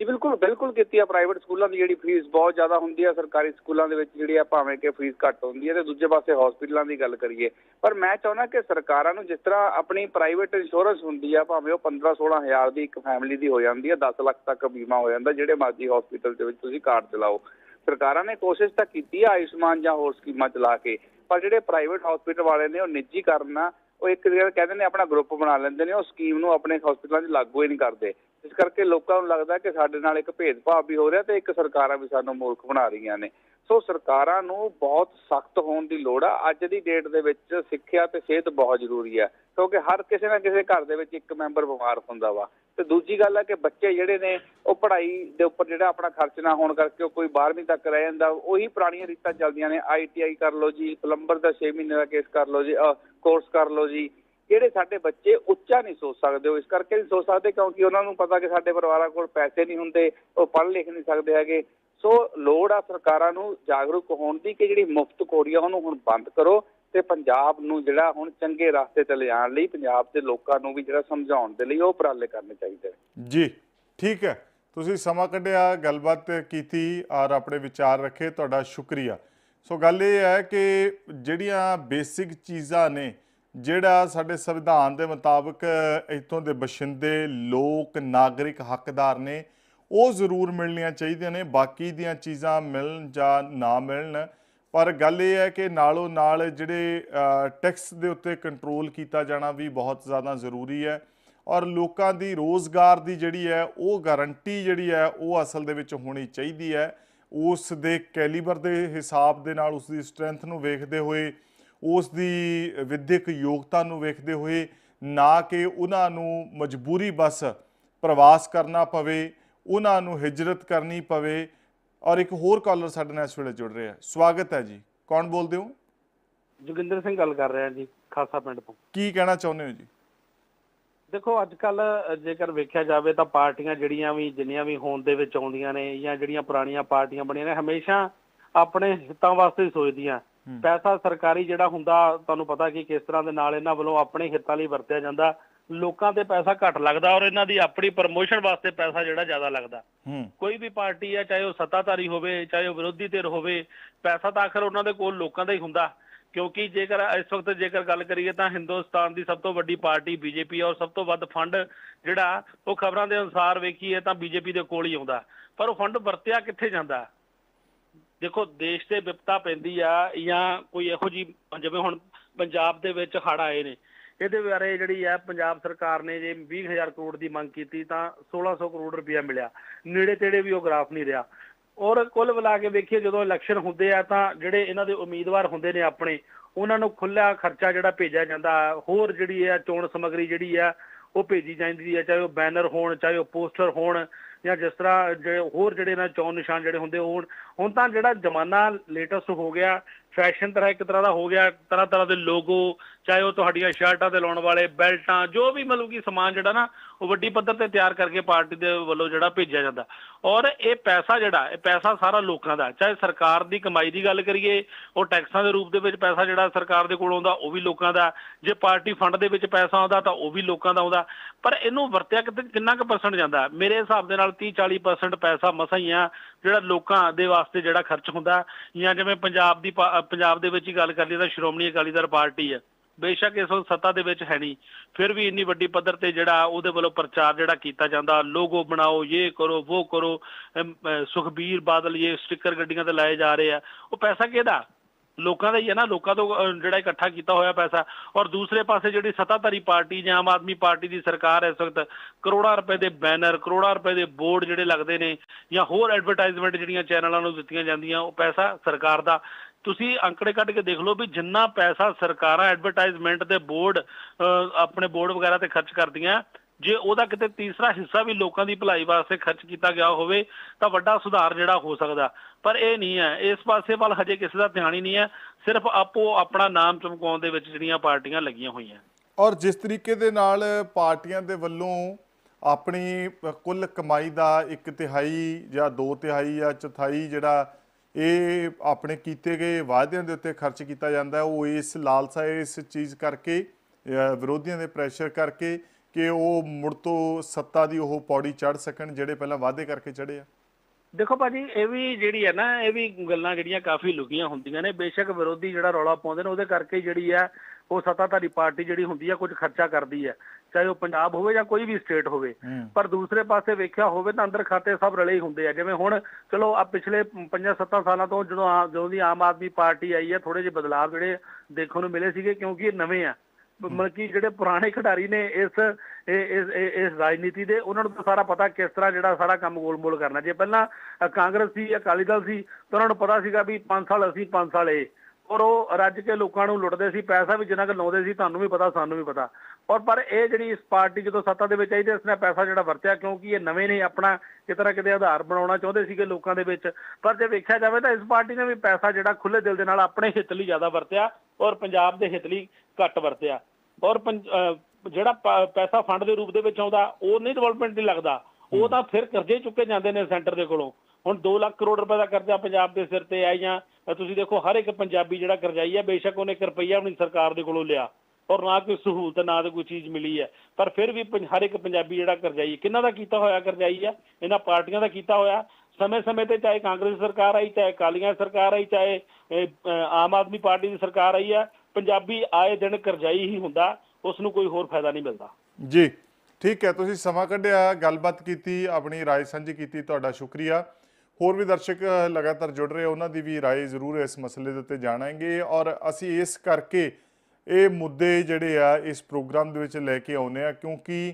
ਜੀ, ਬਿਲਕੁਲ ਬਿਲਕੁਲ ਕੀਤੀ ਆ ਪ੍ਰਾਈਵੇਟ ਸਕੂਲਾਂ ਦੀ ਜਿਹੜੀ ਫੀਸ ਬਹੁਤ ਜ਼ਿਆਦਾ ਹੁੰਦੀ ਆ, ਸਰਕਾਰੀ ਸਕੂਲਾਂ ਦੇ ਵਿੱਚ ਜਿਹੜੀ ਆ ਭਾਵੇਂ ਕਿ ਫੀਸ ਘੱਟ ਹੁੰਦੀ ਹੈ ਤੇ ਦੂਜੇ ਪਾਸੇ ਹਸਪੀਟਲਾਂ ਦੀ ਗੱਲ ਕਰੀਏ। ਪਰ ਮੈਂ ਚਾਹੁੰਦਾ ਕਿ ਸਰਕਾਰਾਂ ਨੂੰ ਜਿਸ ਤਰ੍ਹਾਂ ਆਪਣੀ ਪ੍ਰਾਈਵੇਟ ਇੰਸ਼ੋਰੈਂਸ ਹੁੰਦੀ ਆ, ਭਾਵੇਂ ਉਹ 15 16 ਹਜ਼ਾਰ ਦੀ ਇੱਕ ਫੈਮਿਲੀ ਦੀ ਹੋ ਜਾਂਦੀ ਆ 10 ਲੱਖ ਤੱਕ ਬੀਮਾ ਹੋ ਜਾਂਦਾ, ਜਿਹੜੇ ਮਰਜ਼ੀ ਹਸਪੀਟਲ ਦੇ ਵਿੱਚ ਤੁਸੀਂ ਕਾਰਡ ਚਲਾਓ। ਸਰਕਾਰਾਂ ਨੇ ਕੋਸ਼ਿਸ਼ ਤਾਂ ਕੀਤੀ ਆ ਆਯੁਸ਼ਮਾਨ ਜਾਂ ਹੋਰ ਸਕੀਮਾਂ ਚਲਾ ਕੇ, ਪਰ ਜਿਹੜੇ ਪ੍ਰਾਈਵੇਟ ਹਸਪੀਟਲ ਵਾਲੇ ਨੇ ਉਹ ਨਿੱਜੀ ਕਰਨਾ ਉਹ ਇੱਕ ਜਿਹੜਾ ਕਹਿੰਦੇ ਨੇ ਆਪਣਾ ਗਰੁੱਪ ਬਣਾ ਲੈਂਦੇ ਨੇ, ਉਹ ਸਕੀਮ ਨੂੰ ਆਪਣੇ ਹਸਪੀਟਲਾਂ 'ਚ ਲਾਗੂ ਹੀ ਨਹੀਂ ਕਰਦੇ। ਇਸ ਕਰਕੇ ਲੋਕਾਂ ਨੂੰ ਲੱਗਦਾ ਕਿ ਸਾਡੇ ਨਾਲ ਇੱਕ ਭੇਦਭਾਵ ਵੀ ਹੋ ਰਿਹਾ ਤੇ ਇੱਕ ਸਰਕਾਰਾਂ ਵੀ ਸਾਨੂੰ ਮੂਰਖ ਬਣਾ ਰਹੀਆਂ ਨੇ। ਸੋ ਸਰਕਾਰਾਂ ਨੂੰ ਬਹੁਤ ਸਖਤ ਹੋਣ ਦੀ ਲੋੜ ਆ। ਅੱਜ ਦੀ ਡੇਟ ਦੇ ਵਿੱਚ ਸਿੱਖਿਆ ਤੇ ਸਿਹਤ ਬਹੁਤ ਜ਼ਰੂਰੀ ਆ, ਕਿਉਂਕਿ ਹਰ ਕਿਸੇ ਨਾ ਕਿਸੇ ਘਰ ਦੇ ਵਿੱਚ ਇੱਕ ਮੈਂਬਰ ਬਿਮਾਰ ਹੁੰਦਾ ਵਾ। ਤੇ ਦੂਜੀ ਗੱਲ ਆ ਕਿ ਬੱਚੇ ਜਿਹੜੇ ਨੇ, ਉਹ ਪੜ੍ਹਾਈ ਦੇ ਉੱਪਰ ਜਿਹੜਾ ਆਪਣਾ ਖਰਚ ਨਾ ਹੋਣ ਕਰਕੇ ਉਹ ਕੋਈ 12ਵੀਂ ਤੱਕ ਰਹਿ ਜਾਂਦਾ। ਉਹੀ ਪੁਰਾਣੀਆਂ ਰੀਤਾਂ ਚੱਲਦੀਆਂ ਨੇ। ਆਈਟੀਆਈ ਕਰ ਲਓ ਜੀ, ਪਲੰਬਰ ਦਾ 6 ਮਹੀਨੇ ਦਾ ਕੇਸ ਕਰ ਲਓ ਜੀ ਕੋਰਸ ਕਰ ਲਓ ਜੀ। ਜਿਹੜੇ ਸਾਡੇ ਬੱਚੇ ਉੱਚਾ ਨਹੀਂ ਸੋਚ ਸਕਦੇ, ਉਹ ਇਸ ਕਰਕੇ ਨਹੀਂ ਸੋਚ ਸਕਦੇ ਕਿਉਂਕਿ ਉਹਨਾਂ ਨੂੰ ਪਤਾ ਕਿ ਸਾਡੇ ਪਰਿਵਾਰਾਂ ਕੋਲ ਪੈਸੇ ਨਹੀਂ ਹੁੰਦੇ, ਉਹ ਪੜ੍ਹ ਲਿਖ ਨਹੀਂ ਸਕਦੇ ਹੈਗੇ। ਸੋ ਲੋੜ ਆ ਸਰਕਾਰਾਂ ਨੂੰ ਜਾਗਰੂਕ ਹੋਣ ਦੀ ਕਿ ਜਿਹੜੀ ਮੁਫਤ ਕੋੜੀਆਂ ਉਹਨੂੰ ਹੁਣ ਬੰਦ ਕਰੋ ਤੇ ਪੰਜਾਬ ਨੂੰ ਜਿਹੜਾ ਹੁਣ ਚੰਗੇ ਰਸਤੇ ਤੇ ਲਿਜਾਣ ਲਈ, ਪੰਜਾਬ ਦੇ ਲੋਕਾਂ ਨੂੰ ਵੀ ਜਿਹੜਾ ਸਮਝਾਉਣ ਦੇ ਲਈ ਉਹ ਉਪਰਾਲੇ ਕਰਨੇ ਚਾਹੀਦੇ ਨੇ। ਜੀ, ਠੀਕ ਹੈ। ਤੁਸੀਂ ਸਮਾਂ ਕੱਢਿਆ, ਗੱਲਬਾਤ ਕੀਤੀ, ਔਰ ਆਪਣੇ ਵਿਚਾਰ ਰੱਖੇ, ਤੁਹਾਡਾ ਸ਼ੁਕਰੀਆ। ਸੋ ਗੱਲ ਇਹ ਹੈ ਕਿ ਜਿਹੜੀਆਂ ਬੇਸਿਕ ਚੀਜ਼ਾਂ ਨੇ ਜਿਹੜਾ ਸਾਡੇ ਸੰਵਿਧਾਨ ਦੇ ਮੁਤਾਬਕ ਇੱਥੋਂ ਦੇ ਬਸ਼ਿੰਦੇ ਲੋਕ, ਨਾਗਰਿਕ, ਹੱਕਦਾਰ ਨੇ, ਉਹ ਜ਼ਰੂਰ ਮਿਲਣੀਆਂ ਚਾਹੀਦੀਆਂ ਨੇ। ਬਾਕੀ ਦੀਆਂ ਚੀਜ਼ਾਂ ਮਿਲਣ ਜਾਂ ਨਾ ਮਿਲਣ, ਪਰ ਗੱਲ ਇਹ ਹੈ ਕਿ ਨਾਲੋਂ ਨਾਲ ਜਿਹੜੇ ਟੈਕਸ ਦੇ ਉੱਤੇ ਕੰਟਰੋਲ ਕੀਤਾ ਜਾਣਾ ਵੀ ਬਹੁਤ ਜ਼ਿਆਦਾ ਜ਼ਰੂਰੀ ਹੈ ਔਰ ਲੋਕਾਂ ਦੀ ਰੋਜ਼ਗਾਰ ਦੀ ਜਿਹੜੀ ਹੈ, ਉਹ ਗਾਰੰਟੀ ਜਿਹੜੀ ਹੈ, ਉਹ ਅਸਲ ਦੇ ਵਿੱਚ ਹੋਣੀ ਚਾਹੀਦੀ ਹੈ। ਉਸ ਦੇ ਕੈਲੀਬਰ ਦੇ ਹਿਸਾਬ ਦੇ ਨਾਲ, ਉਸ ਦੀ ਸਟਰੈਂਥ ਨੂੰ ਵੇਖਦੇ ਹੋਏ ਉਸ ਦੀ ਵਿਦਿਅਕ ਯੋਗਤਾ ਨੂੰ ਵੇਖਦੇ ਹੋਏ ਨਾ ਕਿ ਉਹਨਾਂ ਨੂੰ ਮਜਬੂਰੀ ਬਸ ਪ੍ਰਵਾਸ ਕਰਨਾ ਪਵੇ ਉਹਨਾਂ ਨੂੰ ਹਿਜਰਤ ਕਰਨੀ ਪਵੇ। ਔਰ ਇੱਕ ਹੋਰ ਕਾਲਰ ਸਾਡੇ ਨਾਲ ਇਸ ਵੇਲੇ ਜੁੜ ਰਿਹਾ ਸਵਾਗਤ ਹੈ ਜੀ। ਕੌਣ ਬੋਲਦੇ ਹੋ? ਜੋਗਿੰਦਰ ਸਿੰਘ ਗੱਲ ਕਰ ਰਿਹਾ ਜੀ ਖਾਸਾ ਪਿੰਡ ਤੋਂ। ਕੀ ਕਹਿਣਾ ਚਾਹੁੰਦੇ ਹੋ ਜੀ? ਦੇਖੋ ਅੱਜ ਕੱਲ ਜੇਕਰ ਵੇਖਿਆ ਜਾਵੇ ਤਾਂ ਪਾਰਟੀਆਂ ਜਿਹੜੀਆਂ ਵੀ ਜਿੰਨੀਆਂ ਵੀ ਹੋਂਦ ਦੇ ਵਿੱਚ ਆਉਂਦੀਆਂ ਨੇ ਜਾਂ ਜਿਹੜੀਆਂ ਪੁਰਾਣੀਆਂ ਪਾਰਟੀਆਂ ਬਣੀਆਂ ਨੇ ਹਮੇਸ਼ਾ ਆਪਣੇ ਹਿੱਤਾਂ ਵਾਸਤੇ ਸੋਚਦੀਆਂ। ਪੈਸਾ ਸਰਕਾਰੀ ਜਿਹੜਾ ਹੁੰਦਾ ਤੁਹਾਨੂੰ ਪਤਾ ਕਿ ਕਿਸ ਤਰ੍ਹਾਂ ਦੇ ਨਾਲ ਇਹਨਾਂ ਵੱਲੋਂ ਆਪਣੇ ਹਿੱਤਾਂ ਲਈ ਵਰਤਿਆ ਜਾਂਦਾ। ਲੋਕਾਂ ਤੇ ਪੈਸਾ ਘੱਟ ਲੱਗਦਾ ਔਰ ਇਹਨਾਂ ਦੀ ਆਪਣੀ ਪ੍ਰਮੋਸ਼ਨ ਵਾਸਤੇ ਪੈਸਾ ਜਿਹੜਾ ਜ਼ਿਆਦਾ ਲੱਗਦਾ। ਕੋਈ ਵੀ ਪਾਰਟੀ ਹੈ ਚਾਹੇ ਉਹ ਸੱਤਾਧਾਰੀ ਹੋਵੇ ਚਾਹੇ ਉਹ ਵਿਰੋਧੀ ਧਿਰ ਹੋਵੇ ਪੈਸਾ ਤਾਂ ਆਖਰ ਉਹਨਾਂ ਦੇ ਕੋਲ ਲੋਕਾਂ ਦਾ ਹੀ ਹੁੰਦਾ। ਕਿਉਂਕਿ ਜੇਕਰ ਇਸ ਵਕਤ ਜੇਕਰ ਗੱਲ ਕਰੀਏ ਤਾਂ ਹਿੰਦੁਸਤਾਨ ਦੀ ਸਭ ਤੋਂ ਵੱਡੀ ਪਾਰਟੀ ਬੀਜੇਪੀ ਔਰ ਸਭ ਤੋਂ ਵੱਧ ਫੰਡ ਜਿਹੜਾ ਉਹ ਖਬਰਾਂ ਦੇ ਅਨੁਸਾਰ ਵੇਖੀਏ ਤਾਂ ਬੀਜੇਪੀ ਦੇ ਕੋਲ ਹੀ ਆਉਂਦਾ। ਪਰ ਉਹ ਫੰਡ ਵਰਤਿਆ ਕਿੱਥੇ ਜਾਂਦਾ? ਦੇਖੋ, ਦੇਸ਼ ਤੇ ਵਿਪਤਾ ਪੈਂਦੀ ਆ ਜਾਂ ਕੋਈ ਇਹੋ ਜੀ ਜਿਵੇਂ ਹੁਣ ਪੰਜਾਬ ਦੇ ਵਿੱਚ ਹੜ੍ਹ ਆਏ ਨੇ, ਇਹਦੇ ਬਾਰੇ ਜਿਹੜੀ ਹੈ ਪੰਜਾਬ ਸਰਕਾਰ ਨੇ ਜੇ 20000 ਕਰੋੜ ਦੀ ਮੰਗ ਕੀਤੀ ਤਾਂ 1600 ਕਰੋੜ ਰੁਪਇਆ ਮਿਲਿਆ। ਨੇੜੇ ਤੇੜੇ ਵੀ ਉਹ ਗ੍ਰਾਫ ਨਹੀਂ ਰਿਹਾ। ਔਰ ਕੁੱਲ ਮਿਲਾ ਕੇ ਵੇਖੀਏ, ਜਦੋਂ ਇਲੈਕਸ਼ਨ ਹੁੰਦੇ ਆ ਤਾਂ ਜਿਹੜੇ ਇਹਨਾਂ ਦੇ ਉਮੀਦਵਾਰ ਹੁੰਦੇ ਨੇ ਆਪਣੇ, ਉਹਨਾਂ ਨੂੰ ਖੁੱਲਾ ਖਰਚਾ ਜਿਹੜਾ ਭੇਜਿਆ ਜਾਂਦਾ। ਹੋਰ ਜਿਹੜੀ ਆ ਚੋਣ ਸਮੱਗਰੀ ਜਿਹੜੀ ਆ, ਉਹ ਭੇਜੀ ਜਾਂਦੀ ਹੈ ਚਾਹੇ ਉਹ ਬੈਨਰ ਹੋਣ, ਚਾਹੇ ਉਹ ਪੋਸਟਰ ਹੋਣ। ਜਾਂ ਜਿਸ ਤਰ੍ਹਾਂ ਜਿਹੜੇ ਹੋਰ ਜਿਹੜੇ ਨਾ ਚੋਣ ਨਿਸ਼ਾਨ ਜਿਹੜੇ ਹੁੰਦੇ ਹੋਣ, ਹੁਣ ਤਾਂ ਜਿਹੜਾ ਜ਼ਮਾਨਾ ਲੇਟੈਸਟ ਹੋ ਗਿਆ ਫੈਸ਼ਨ ਤਰ੍ਹਾਂ ਇੱਕ ਤਰ੍ਹਾਂ ਦਾ ਹੋ ਗਿਆ, ਤਰ੍ਹਾਂ ਤਰ੍ਹਾਂ ਦੇ ਲੋਗੋ, ਚਾਹੇ ਉਹ ਤੁਹਾਡੀਆਂ ਸ਼ਰਟਾਂ ਤੇ ਲਾਉਣ ਵਾਲੇ, ਬੈਲਟਾਂ, ਜੋ ਵੀ ਮਤਲਬ ਕਿ ਸਮਾਨ ਜਿਹੜਾ ਨਾ, ਉਹ ਵੱਡੀ ਪੱਧਰ ਤੇ ਤਿਆਰ ਕਰਕੇ ਪਾਰਟੀ ਦੇ ਵੱਲੋਂ ਜਿਹੜਾ ਭੇਜਿਆ ਜਾਂਦਾ। ਔਰ ਇਹ ਪੈਸਾ ਜਿਹੜਾ, ਇਹ ਪੈਸਾ ਸਾਰਾ ਲੋਕਾਂ ਦਾ, ਚਾਹੇ ਸਰਕਾਰ ਦੀ ਕਮਾਈ ਦੀ ਗੱਲ ਕਰੀਏ, ਉਹ ਟੈਕਸਾਂ ਦੇ ਰੂਪ ਦੇ ਵਿੱਚ ਪੈਸਾ ਜਿਹੜਾ ਸਰਕਾਰ ਦੇ ਕੋਲ ਆਉਂਦਾ, ਉਹ ਵੀ ਲੋਕਾਂ ਦਾ। ਜੇ ਪਾਰਟੀ ਫੰਡ ਦੇ ਵਿੱਚ ਪੈਸਾ ਆਉਂਦਾ, ਤਾਂ ਉਹ ਵੀ ਲੋਕਾਂ ਦਾ ਆਉਂਦਾ। ਪਰ ਇਹਨੂੰ ਵਰਤਿਆ ਕਿਤੇ ਕਿੰਨਾ ਕੁ ਪਰਸੈਂਟ ਜਾਂਦਾ? ਮੇਰੇ ਹਿਸਾਬ ਦੇ ਨਾਲ 30 40% ਪੈਸਾ ਮਸਾਂ ਹੀ ਆ, ਜਿਹੜਾ ਲੋਕਾਂ ਦੇ ਵਾਸਤੇ ਜਿਹੜਾ ਖਰਚ ਹੁੰਦਾ। ਜਾਂ ਜਿਵੇਂ ਪੰਜਾਬ ਦੀ ਪਾ- ਪੰਜਾਬ ਦੇ ਵਿੱਚ ਹੀ ਗੱਲ ਕਰ ਲਈ ਤਾਂ ਸ਼੍ਰੋਮਣੀ ਅਕਾਲੀ ਦਲ ਪਾਰਟੀ ਹੈ। ਬੇਸ਼ੱਕ ਇਸ ਵਕਤ ਸੱਤਾ ਦੇ ਵਿੱਚ ਹੈ ਨਹੀਂ। ਫਿਰ ਵੀ ਇੰਨੀ ਵੱਡੀ ਪੱਧਰ ਤੇ ਜਿਹੜਾ ਉਹਦੇ ਵੱਲੋਂ ਪ੍ਰਚਾਰ ਜਿਹੜਾ ਕੀਤਾ ਜਾਂਦਾ, ਲੋਗੋ ਬਣਾਓ ਇਹ ਕਰੋ ਉਹ ਕਰੋ ਸੁਖਬੀਰ ਬਾਦਲ ਇਹ ਸਟicker ਗੱਡੀਆਂ ਤੇ ਲਾਏ ਜਾ ਰਹੇ ਆ। ਉਹ ਪੈਸਾ ਕਿਹਦਾ? ਲੋਕਾਂ ਦਾ ਹੀ ਹੈ ਨਾ, ਲੋਕਾਂ ਤੋਂ ਜਿਹੜਾ ਇਕੱਠਾ ਕੀਤਾ ਹੋਇਆ ਪੈਸਾ। ਔਰ ਦੂਸਰੇ ਪਾਸੇ ਜਿਹੜੀ ਸੱਤਾਧਾਰੀ ਪਾਰਟੀ ਜਾਂ ਆਮ ਆਦਮੀ ਪਾਰਟੀ ਦੀ ਸਰਕਾਰ ਹੈ ਇਸ ਵਕਤ, ਕਰੋੜਾਂ ਰੁਪਏ ਦੇ ਬੈਨਰ, ਕਰੋੜਾਂ ਰੁਪਏ ਦੇ ਬੋਰਡ ਜਿਹੜੇ ਲੱਗਦੇ ਨੇ ਜਾਂ ਹੋਰ ਐਡਵਰਟਾਈਜ਼ਮੈਂਟ ਜਿਹੜੀਆਂ ਚੈਨਲਾਂ ਨੂੰ ਦਿੱਤੀਆਂ ਜਾਂਦੀਆਂ, ਉਹ ਪੈਸਾ ਸਰਕਾਰ ਦਾ ਤੁਸੀਂ ਅੰਕੜੇ ਕੱਢ ਕੇ ਦੇਖ ਲਓ ਵੀ ਜਿੰਨਾ ਪੈਸਾ ਸਰਕਾਰਾਂ ਐਡਵਰਟਾਈਜ਼ਮੈਂਟ ਦੇ ਬੋਰਡ ਆਪਣੇ ਬੋਰਡ ਵਗੈਰਾ ਤੇ ਖਰਚ ਕਰਦੀਆਂ, ਜੇ ਉਹਦਾ ਕਿਤੇ ਤੀਸਰਾ ਹਿੱਸਾ ਵੀ ਲੋਕਾਂ ਦੀ ਭਲਾਈ ਵਾਸਤੇ ਖਰਚ ਕੀਤਾ ਗਿਆ ਹੋਵੇ, ਤਾਂ ਵੱਡਾ ਸੁਧਾਰ ਜਿਹੜਾ ਹੋ ਸਕਦਾ। ਪਰ ਇਹ ਨਹੀਂ ਹੈ। ਇਸ ਪਾਸੇ ਵੱਲ ਹਜੇ ਕਿਸੇ ਦਾ ਧਿਆਨ ਹੀ ਨਹੀਂ ਹੈ। ਸਿਰਫ ਆਪੋ ਆਪਣਾ ਨਾਮ ਚਮਕਾਉਣ ਦੇ ਵਿੱਚ ਜਿਹੜੀਆਂ ਪਾਰਟੀਆਂ ਲੱਗੀਆਂ ਹੋਈਆਂ। ਔਰ ਜਿਸ ਤਰੀਕੇ ਦੇ ਨਾਲ ਪਾਰਟੀਆਂ ਦੇ ਵੱਲੋਂ ਆਪਣੀ ਕੁੱਲ ਕਮਾਈ ਦਾ ਇੱਕ ਤਿਹਾਈ ਜਾਂ ਦੋ ਤਿਹਾਈ ਜਾਂ ਚੌਥਾਈ ਜਿਹੜਾ ਇਹ ਆਪਣੇ ਕੀਤੇ ਗਏ ਵਾਅਦਿਆਂ ਦੇ ਉੱਤੇ ਖਰਚ ਕੀਤਾ ਜਾਂਦਾ ਹੈ। ਉਹ ਇਸ ਲਾਲਸਾ, ਇਸ ਚੀਜ਼ ਕਰਕੇ ਵਿਰੋਧੀਆਂ ਦੇ ਪ੍ਰੈਸ਼ਰ ਕਰਕੇ ਕਿ ਉਹ ਮੁੜ ਤੋਂ ਸੱਤਾ ਦੀ ਉਹ ਪੌੜੀ ਚੜ ਸਕਣ ਜਿਹੜੇ ਪਹਿਲਾਂ ਵਾਅਦੇ ਕਰਕੇ ਚੜੇ ਆ। ਦੇਖੋ ਭਾਜੀ, ਇਹ ਵੀ ਜਿਹੜੀ ਹੈ ਨਾ, ਇਹ ਵੀ ਗੱਲਾਂ ਜਿਹੜੀਆਂ ਕਾਫੀ ਲੁਕੀਆਂ ਹੁੰਦੀਆਂ ਨੇ। ਬੇਸ਼ੱਕ ਵਿਰੋਧੀ ਜਿਹੜਾ ਰੌਲਾ ਪਾਉਂਦੇ ਨੇ, ਉਹਦੇ ਕਰਕੇ ਜਿਹੜੀ ਹੈ, ਉਹ ਸੱਤਾਧਾਰੀ ਪਾਰਟੀ ਜਿਹੜੀ ਹੁੰਦੀ ਹੈ, ਕੁਝ ਖਰਚਾ ਕਰਦੀ ਹੈ। ਚਾਹੇ ਉਹ ਪੰਜਾਬ ਹੋਵੇ ਜਾਂ ਕੋਈ ਵੀ ਸਟੇਟ ਹੋਵੇ। ਪਰ ਦੂਸਰੇ ਪਾਸੇ ਵੇਖਿਆ ਹੋਵੇ ਤਾਂ ਅੰਦਰ ਖਾਤੇ ਸਭ ਰਲੇ ਹੀ ਹੁੰਦੇ ਆ। ਜਿਵੇਂ ਹੁਣ ਚਲੋ ਆ ਪਿਛਲੇ 5-7 ਸਾਲਾਂ ਤੋਂ ਜਦੋਂ ਆ- ਜਦੋਂ ਦੀ ਆਮ ਆਦਮੀ ਪਾਰਟੀ ਆਈ ਹੈ ਥੋੜੇ ਜਿਹੇ ਬਦਲਾਅ ਜਿਹੜੇ ਦੇਖਣ ਨੂੰ ਮਿਲੇ ਸੀਗੇ ਕਿਉਂਕਿ ਇਹ ਨਵੇਂ ਆ। ਮਤਲਬ ਕਿ ਜਿਹੜੇ ਪੁਰਾਣੇ ਖਿਡਾਰੀ ਨੇ ਇਸ ਇਸ ਇਸ ਰਾਜਨੀਤੀ ਦੇ ਉਹਨਾਂ ਨੂੰ ਤਾਂ ਸਾਰਾ ਪਤਾ ਕਿਸ ਤਰ੍ਹਾਂ ਜਿਹੜਾ ਸਾਰਾ ਕੰਮ ਗੋਲ-ਮੋਲ ਕਰਨਾ। ਜੇ ਪਹਿਲਾਂ ਕਾਂਗਰਸ ਸੀ ਅਕਾਲੀ ਦਲ ਸੀ ਤਾਂ ਉਹਨਾਂ ਨੂੰ ਪਤਾ ਸੀਗਾ ਵੀ 5 ਸਾਲ ਅਸੀਂ 5 ਸਾਲ ਇਹ। ਔਰ ਉਹ ਰੱਜ ਕੇ ਲੋਕਾਂ ਨੂੰ ਲੁੱਟਦੇ ਸੀ, ਪੈਸਾ ਵੀ ਜਿੰਨਾ ਕੁ ਲਾਉਂਦੇ ਸੀ, ਤੁਹਾਨੂੰ ਵੀ ਪਤਾ, ਸਾਨੂੰ ਵੀ ਪਤਾ। ਔਰ ਪਰ ਇਹ ਜਿਹੜੀ ਇਸ ਪਾਰਟੀ ਜਦੋਂ ਸੱਤਾ ਦੇ ਵਿੱਚ ਆਈ ਤੇ ਇਸਨੇ ਪੈਸਾ ਜਿਹੜਾ ਵਰਤਿਆ, ਕਿਉਂਕਿ ਇਹ ਨਵੇਂ ਨੇ, ਆਪਣਾ ਕਿਤੇ ਨਾ ਕਿਤੇ ਆਧਾਰ ਬਣਾਉਣਾ ਚਾਹੁੰਦੇ ਸੀਗੇ ਲੋਕਾਂ ਦੇ ਵਿੱਚ। ਪਰ ਜੇ ਵੇਖਿਆ ਜਾਵੇ ਤਾਂ ਇਸ ਪਾਰਟੀ ਨੇ ਵੀ ਪੈਸਾ ਜਿਹੜਾ ਖੁੱਲੇ ਦਿਲ ਦੇ ਨਾਲ ਆਪਣੇ ਹਿੱਤ ਲਈ ਜ਼ਿਆਦਾ ਵਰਤਿਆ ਔਰ ਪੰਜਾਬ ਦੇ ਹਿੱਤ ਲਈ ਘੱਟ ਵਰਤਿਆ। ਔਰ ਪੰਜ- ਜਿਹੜਾ ਪੈਸਾ ਫੰਡ ਦੇ ਰੂਪ ਦੇ ਵਿੱਚ ਆਉਂਦਾ, ਉਹ ਨਹੀਂ ਡਿਵੈਲਪਮੈਂਟ ਨਹੀਂ ਲੱਗਦਾ। ਉਹ ਤਾਂ ਫਿਰ ਕਰਜ਼ੇ ਚੁੱਕੇ ਜਾਂਦੇ ਨੇ ਸੈਂਟਰ ਦੇ ਕੋਲੋਂ। ਹੁਣ 2 ਲੱਖ ਕਰੋੜ ਰੁਪਏ ਦਾ ਕਰਜ਼ਾ ਪੰਜਾਬ ਦੇ ਸਿਰ ਤੇ ਆਈ ਜਾਂ ਅਹ ਤੁਸੀਂ ਦੇਖੋ ਹਰ ਇੱਕ ਪੰਜਾਬੀ ਜਿਹੜਾ ਕਰਜ਼ਾਈ ਹੈ ਬੇਸ਼ੱਕ ਉਹਨੇ 1 ਰੁਪਈਆ ਵੀ ਨਹੀਂ ਸਰਕਾਰ ਦੇ ਕੋਲੋਂ ਲਿਆ ਔਰ ਨਾ ਕੋਈ ਸਹੂਲਤ ਨਾ ਤੇ ਕੋਈ ਚੀਜ਼ ਮਿਲੀ ਹੈ ਪਰ ਫਿਰ ਵੀ ਪੰਜ- ਹਰ ਇੱਕ ਪੰਜਾਬੀ ਜਿਹੜਾ ਕਰਜ਼ਾਈ ਕਿਹਨਾਂ ਦਾ ਕੀਤਾ ਹੋਇਆ ਕਰਜ਼ਾਈ ਹੈ ਇਹਨਾਂ ਪਾਰਟੀਆਂ ਦਾ ਕੀਤਾ ਹੋਇਆ ਸਮੇਂ-ਸਮੇਂ ਤੇ ਚਾਹੇ ਕਾਂਗਰਸ ਸਰਕਾਰ ਆਈ ਚਾਹੇ ਅਕਾਲੀਆਂ ਸਰਕਾਰ ਆਈ ਚਾਹੇ ਇਹ, ਅਹ, ਆਮ ਆਦਮੀ ਪਾਰਟੀ ਦੀ ਸਰਕਾਰ ਆਈ ਹੈ ਪੰਜਾਬੀ ਆਏ ਦਿਨ ਕਰਜ਼ਾਈ ਹੀ ਹੁੰਦਾ ਉਸ ਨੂੰ ਕੋਈ ਹੋਰ ਫਾਇਦਾ ਨਹੀਂ ਮਿਲਦਾ ਜੀ ਠੀਕ ਹੈ ਤੁਸੀਂ ਸਮਾਂ ਕੱਢਿਆ ਗੱਲਬਾਤ ਕੀਤੀ ਆਪਣੀ رائے ਸਾਂਝੀ ਕੀਤੀ ਤੁਹਾਡਾ ਸ਼ੁਕਰੀਆ ਹੋਰ ਵੀ ਦਰਸ਼ਕ ਲਗਾਤਾਰ ਜੁੜ ਰਹੇ ਉਹਨਾਂ ਦੀ ਵੀ رائے ਜ਼ਰੂਰ ਇਸ ਮਸਲੇ ਦੇ ਉੱਤੇ ਜਾਣਾਂਗੇ ਔਰ ਅਸੀਂ ਇਸ ਕਰਕੇ ਇਹ ਮੁੱਦੇ ਜਿਹੜੇ ਆ ਇਸ ਪ੍ਰੋਗਰਾਮ ਦੇ ਵਿੱਚ ਲੈ ਕੇ ਆਉਨੇ ਆ ਕਿਉਂਕਿ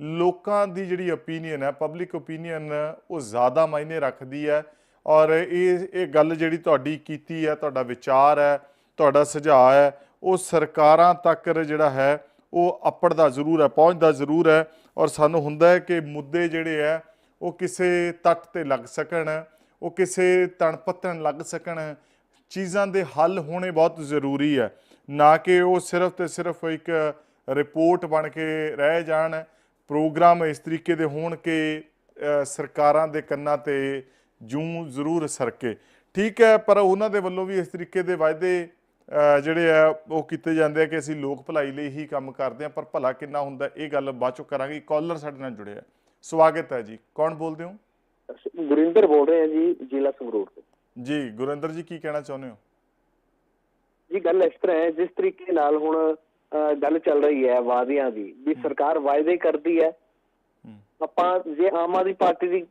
ਲੋਕਾਂ ਦੀ ਜਿਹੜੀ ਓਪੀਨੀਅਨ ਹੈ ਪਬਲਿਕ ਓਪੀਨੀਅਨ ਉਹ ਜ਼ਿਆਦਾ ਮਾਇਨੇ ਰੱਖਦੀ ਹੈ ਔਰ ਇਹ ਇਹ ਗੱਲ ਜਿਹੜੀ ਤੁਹਾਡੀ ਕੀਤੀ ਹੈ ਤੁਹਾਡਾ ਵਿਚਾਰ ਹੈ ਤੁਹਾਡਾ ਸੁਝਾਅ ਹੈ ਉਹ ਸਰਕਾਰਾਂ ਤੱਕ ਜਿਹੜਾ ਹੈ ਉਹ ਅੱਪੜਦਾ ਜ਼ਰੂਰ ਹੈ ਪਹੁੰਚਦਾ ਜ਼ਰੂਰ ਹੈ ਔਰ ਸਾਨੂੰ ਹੁੰਦਾ ਹੈ ਕਿ ਮੁੱਦੇ ਜਿਹੜੇ ਆ ਉਹ ਕਿਸੇ ਤੱਟ ਤੇ ਲੱਗ ਸਕਣ, ਉਹ ਕਿਸੇ ਤਣ ਪੱਤਣ ਲੱਗ ਸਕਣ। ਚੀਜ਼ਾਂ ਦੇ ਹੱਲ ਹੋਣੇ ਬਹੁਤ ਜ਼ਰੂਰੀ ਹੈ। ਨਾ ਕਿ ਉਹ ਸਿਰਫ ਤੇ ਸਿਰਫ ਇੱਕ ਰਿਪੋਰਟ ਬਣ ਕੇ ਰਹਿ ਜਾਣ, ਪ੍ਰੋਗਰਾਮ ਇਸ ਤਰੀਕੇ ਦੇ ਹੋਣ ਕਿ ਸਰਕਾਰਾਂ ਦੇ ਕੰਨਾਂ ਤੇ ਜੂੰ ਜ਼ਰੂਰ ਸਰਕੇ। ਠੀਕ ਹੈ, ਪਰ ਉਹਨਾਂ ਦੇ ਵੱਲੋਂ ਵੀ ਇਸ ਤਰੀਕੇ ਦੇ ਵਾਅਦੇ ਜਿਹੜੇ ਆ, ਉਹ ਕੀਤੇ ਜਾਂਦੇ ਆ ਕਿ ਅਸੀਂ ਲੋਕ ਭਲਾਈ ਲਈ ਹੀ ਕੰਮ ਕਰਦੇ ਆ ਪਰ ਭਲਾ ਕਿੰਨਾ ਹੁੰਦਾ, ਇਹ ਗੱਲ ਬਾਅਦ ਚੋਂ ਕਰਾਂਗੇ। ਕਾਲਰ ਸਾਡੇ ਨਾਲ ਜੁੜਿਆ। ਸਵਾਗਤ ਹੈ ਜੀ। ਕੌਣ ਬੋਲਦੇ ਹੋ? ਗੁਰਿੰਦਰ ਬੋਲ ਰਹੇ ਹਾਂ ਜੀ ਜ਼ਿਲ੍ਹਾ ਸੰਗਰੂਰ ਤੋਂ। ਜੀ ਗੁਰਿੰਦਰ ਜੀ ਕੀ ਕਹਿਣਾ ਚਾਹੁੰਦੇ ਹੋ? ਜੀ ਗੱਲ ਇਸ ਤਰ੍ਹਾਂ ਹੈ ਜਿਸ ਤਰੀਕੇ ਨਾਲ ਹੁਣ ਗੱਲ ਚੱਲ ਰਹੀ ਹੈ ਵਾਅਦਿਆਂ ਦੀ ਵੀ ਸਰਕਾਰ ਵਾਅਦੇ ਕਰਦੀ ਹੈ। ਆਪਾਂ ਜੇ ਆਮ ਆਦਮੀ ਪਾਰਟੀ ਦੀ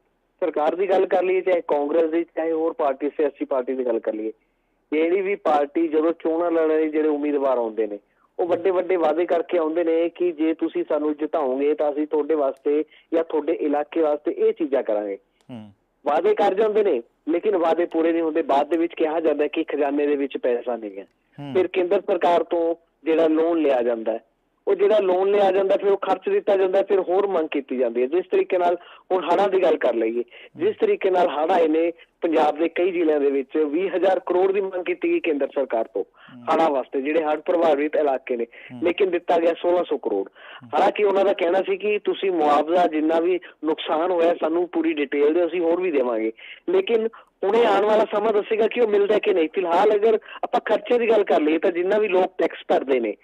ਸਰਕਾਰ ਦੀ ਗੱਲ ਕਰ ਲਈਏ ਚਾਹੇ ਕਾਂਗਰਸ ਦੀ ਚਾਹੇ ਹੋਰ ਪਾਰਟੀ ਸਿਆਸੀ ਪਾਰਟੀ ਦੀ ਗੱਲ ਕਰ ਲਈਏ ਜਿਹੜੀ ਵੀ ਪਾਰਟੀ ਜਦੋਂ ਚੋਣਾਂ ਲੜਨ ਲਈ ਜਿਹੜੇ ਉਮੀਦਵਾਰ ਆਉਂਦੇ ਨੇ ਉਹ ਵੱਡੇ ਵੱਡੇ ਵਾਅਦੇ ਕਰਕੇ ਆਉਂਦੇ ਨੇ ਕਿ ਜੇ ਤੁਸੀਂ ਸਾਨੂੰ ਜਿਤਾਓਗੇ ਤਾਂ ਅਸੀਂ ਤੁਹਾਡੇ ਵਾਸਤੇ ਜਾਂ ਤੁਹਾਡੇ ਇਲਾਕੇ ਵਾਸਤੇ ਇਹ ਚੀਜ਼ਾਂ ਕਰਾਂਗੇ। ਹੂੰ। ਵਾਅਦੇ ਕਰ ਜਾਂਦੇ ਨੇ ਲੇਕਿਨ ਵਾਅਦੇ ਪੂਰੇ ਨਹੀਂ ਹੁੰਦੇ। ਬਾਅਦ ਦੇ ਵਿੱਚ ਕਿਹਾ ਜਾਂਦਾ ਕਿ ਖਜ਼ਾਨੇ ਦੇ ਵਿੱਚ ਪੈਸਾ ਨਹੀਂ ਹੈ। ਹੂੰ। ਫਿਰ ਕੇਂਦਰ ਸਰਕਾਰ ਤੋਂ ਜਿਹੜਾ ਲੋਨ ਲਿਆ ਜਾਂਦਾ ਹੈ ਉਹ ਜਿਹੜਾ ਲੋਨ ਲਿਆ ਜਾਂਦਾ ਫਿਰ ਉਹ ਖਰਚ ਦਿੱਤਾ ਜਾਂਦਾ ਫਿਰ ਹੋਰ ਮੰਗ ਕੀਤੀ ਜਾਂਦੀ ਹੈ। ਜਿਸ ਤਰੀਕੇ ਨਾਲ ਹੁਣ ਹੜ੍ਹਾਂ ਦੀ ਗੱਲ ਕਰ ਲਈਏ ਜਿਸ ਤਰੀਕੇ ਨਾਲ ਹੜ੍ਹ ਆਏ ਨੇ ਪੰਜਾਬ ਦੇ ਕਈ ਜ਼ਿਲ੍ਹਿਆਂ ਦੇ ਵਿੱਚ 20000 ਕਰੋੜ ਦੀ ਮੰਗ ਕੀਤੀ ਗਈ ਕੇਂਦਰ ਸਰਕਾਰ ਤੋਂ ਹੜ੍ਹਾਂ ਵਾਸਤੇ ਜਿਹੜੇ ਹੜ੍ਹ ਪ੍ਰਭਾਵਿਤ ਇਲਾਕੇ ਨੇ ਲੇਕਿਨ ਦਿੱਤਾ ਗਿਆ 1600 ਕਰੋੜ। ਹਾਲਾਂਕਿ ਉਹਨਾਂ ਦਾ ਕਹਿਣਾ ਸੀ ਕਿ ਤੁਸੀਂ ਮੁਆਵਜ਼ਾ ਜਿੰਨਾ ਵੀ ਨੁਕਸਾਨ ਹੋਇਆ ਸਾਨੂੰ ਪੂਰੀ ਡਿਟੇਲ ਦੇ ਅਸੀਂ ਹੋਰ ਵੀ ਦੇਵਾਂਗੇ। ਲੇਕਿਨ ਹੁਣੇ ਆਉਣ ਵਾਲਾ ਸਮਾਂ ਦੱਸੇਗਾ ਕਿ ਉਹ ਮਿਲਦਾ ਕਿ ਨਹੀਂ। ਫਿਲਹਾਲ ਅਗਰ ਆਪਾਂ ਖਰਚੇ ਦੀ ਗੱਲ ਕਰ ਲਈਏ ਤਾਂ ਜਿੰਨਾ ਵੀ ਲੋਕ ਟੈਕਸ ਭਰਦੇ ਨੇ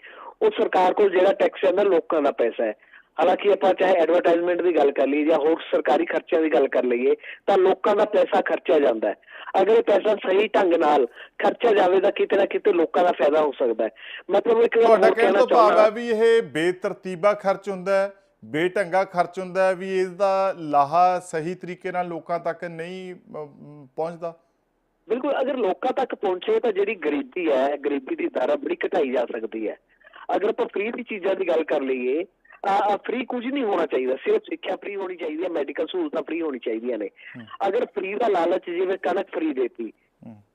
ਉਹ ਸਰਕਾਰ ਕੋਲ ਜਿਹੜਾ ਟੈਕਸ ਹੈ ਨਾ ਲੋਕਾਂ ਦਾ ਪੈਸਾ ਹੈ। ਹਾਲਾਂਕਿ ਆਪਾਂ ਚਾਹੇ ਐਡਵਰਟਾਈਜ਼ਮੈਂਟ ਦੀ ਗੱਲ ਕਰ ਲਈਏ ਜਾਂ ਹੋਰ ਸਰਕਾਰੀ ਖਰਚਿਆਂ ਦੀ ਗੱਲ ਕਰ ਲਈਏ ਤਾਂ ਲੋਕਾਂ ਦਾ ਪੈਸਾ ਖਰਚਿਆ ਜਾਂਦਾ ਹੈ। ਅਗਰ ਇਹ ਪੈਸਾ ਸਹੀ ਢੰਗ ਨਾਲ ਖਰਚਿਆ ਜਾਵੇ ਤਾਂ ਕਿਤੇ ਨਾ ਕਿਤੇ ਲੋਕਾਂ ਦਾ ਫਾਇਦਾ ਹੋ ਸਕਦਾ ਹੈ। ਮਤਲਬ ਇੱਕ ਤੁਹਾਡਾ ਕਹਿਣ ਚਾਹੁੰਦਾ ਵੀ ਇਹ ਬੇਤਰਤੀਬਾ ਖਰਚ ਹੁੰਦਾ ਹੈ ਬੇਢੰਗਾ ਖਰਚ ਹੁੰਦਾ ਹੈ ਵੀ ਇਸ ਦਾ ਲਾਹਾ ਸਹੀ ਤਰੀਕੇ ਨਾਲ ਲੋਕਾਂ ਤੱਕ ਨਹੀਂ ਪਹੁੰਚਦਾ। ਬਿਲਕੁਲ ਅਗਰ ਲੋਕਾਂ ਤੱਕ ਪਹੁੰਚੇ ਤਾਂ ਜਿਹੜੀ ਗਰੀਬੀ ਹੈ ਗਰੀਬੀ ਦੀ ਦਰ ਬੜੀ ਘਟਾਈ ਜਾ ਸਕਦੀ ਹੈ। ਅਗਰ ਆਪਾਂ ਫ੍ਰੀ ਦੀ ਚੀਜ਼ਾਂ ਦੀ ਗੱਲ ਕਰ ਲਈਏ ਫ੍ਰੀ ਕੁਝ ਨਹੀਂ ਹੋਣਾ ਚਾਹੀਦਾ ਸਿਰਫ ਸਿੱਖਿਆ ਫ੍ਰੀ ਹੋਣੀ ਚਾਹੀਦੀ ਹੈ ਮੈਡੀਕਲ ਸਹੂਲਤਾਂ ਫ੍ਰੀ ਹੋਣੀ ਚਾਹੀਦੀਆਂ ਨੇ। ਅਗਰ ਫ੍ਰੀ ਦਾ ਲਾਲਚ ਜਿਵੇਂ ਕਣਕ ਫ੍ਰੀ ਦੇਤੀ।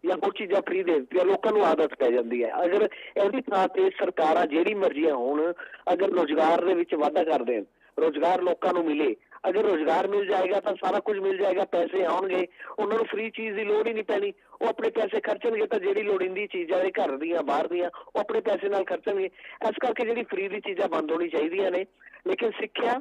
ਜਾਂ ਹੋਰ ਚੀਜ਼ਾਂ ਫ੍ਰੀ ਦੇ ਦਿੱਤੀਆਂ ਲੋਕਾਂ ਨੂੰ ਆਦਤ ਪੈ ਜਾਂਦੀ ਹੈ। ਅਗਰ ਇਹਦੀ ਥਾਂ ਤੇ ਸਰਕਾਰਾਂ ਜਿਹੜੀ ਮਰਜ਼ੀਆਂ ਹੋਣ ਅਗਰ ਰੋਜ਼ਗਾਰ ਦੇ ਵਿੱਚ ਵਾਧਾ ਕਰ ਦੇਣ ਰੋਜ਼ਗਾਰ ਲੋਕਾਂ ਨੂੰ ਮਿਲੇ ਅਗਰ ਰੋਜ਼ਗਾਰ ਮਿਲ ਜਾਏਗਾ ਤਾਂ ਸਾਰਾ ਕੁਝ ਮਿਲ ਜਾਏਗਾ ਪੈਸੇ ਆਉਣਗੇ ਉਹਨਾਂ ਨੂੰ ਫ੍ਰੀ ਚੀਜ਼ ਦੀ ਲੋੜ ਹੀ ਨਹੀਂ ਪੈਣੀ ਉਹ ਆਪਣੇ ਪੈਸੇ ਖਰਚਣਗੇ ਤਾਂ ਜਿਹੜੀ ਲੋੜੀਂਦੀ ਚੀਜ਼ਾਂ ਦੇ ਘਰ ਦੀਆਂ ਬਾਹਰ ਦੀਆਂ ਉਹ ਆਪਣੇ ਪੈਸੇ ਨਾਲ ਖਰਚਣਗੇ ਇਸ ਕਰਕੇ ਜਿਹੜੀ ਫ੍ਰੀ ਦੀ ਚੀਜ਼ਾਂ ਬੰਦ ਹੋਣੀ ਚਾਹੀਦੀਆਂ ਨੇ ਲੇਕਿਨ ਸਿੱਖਿਆ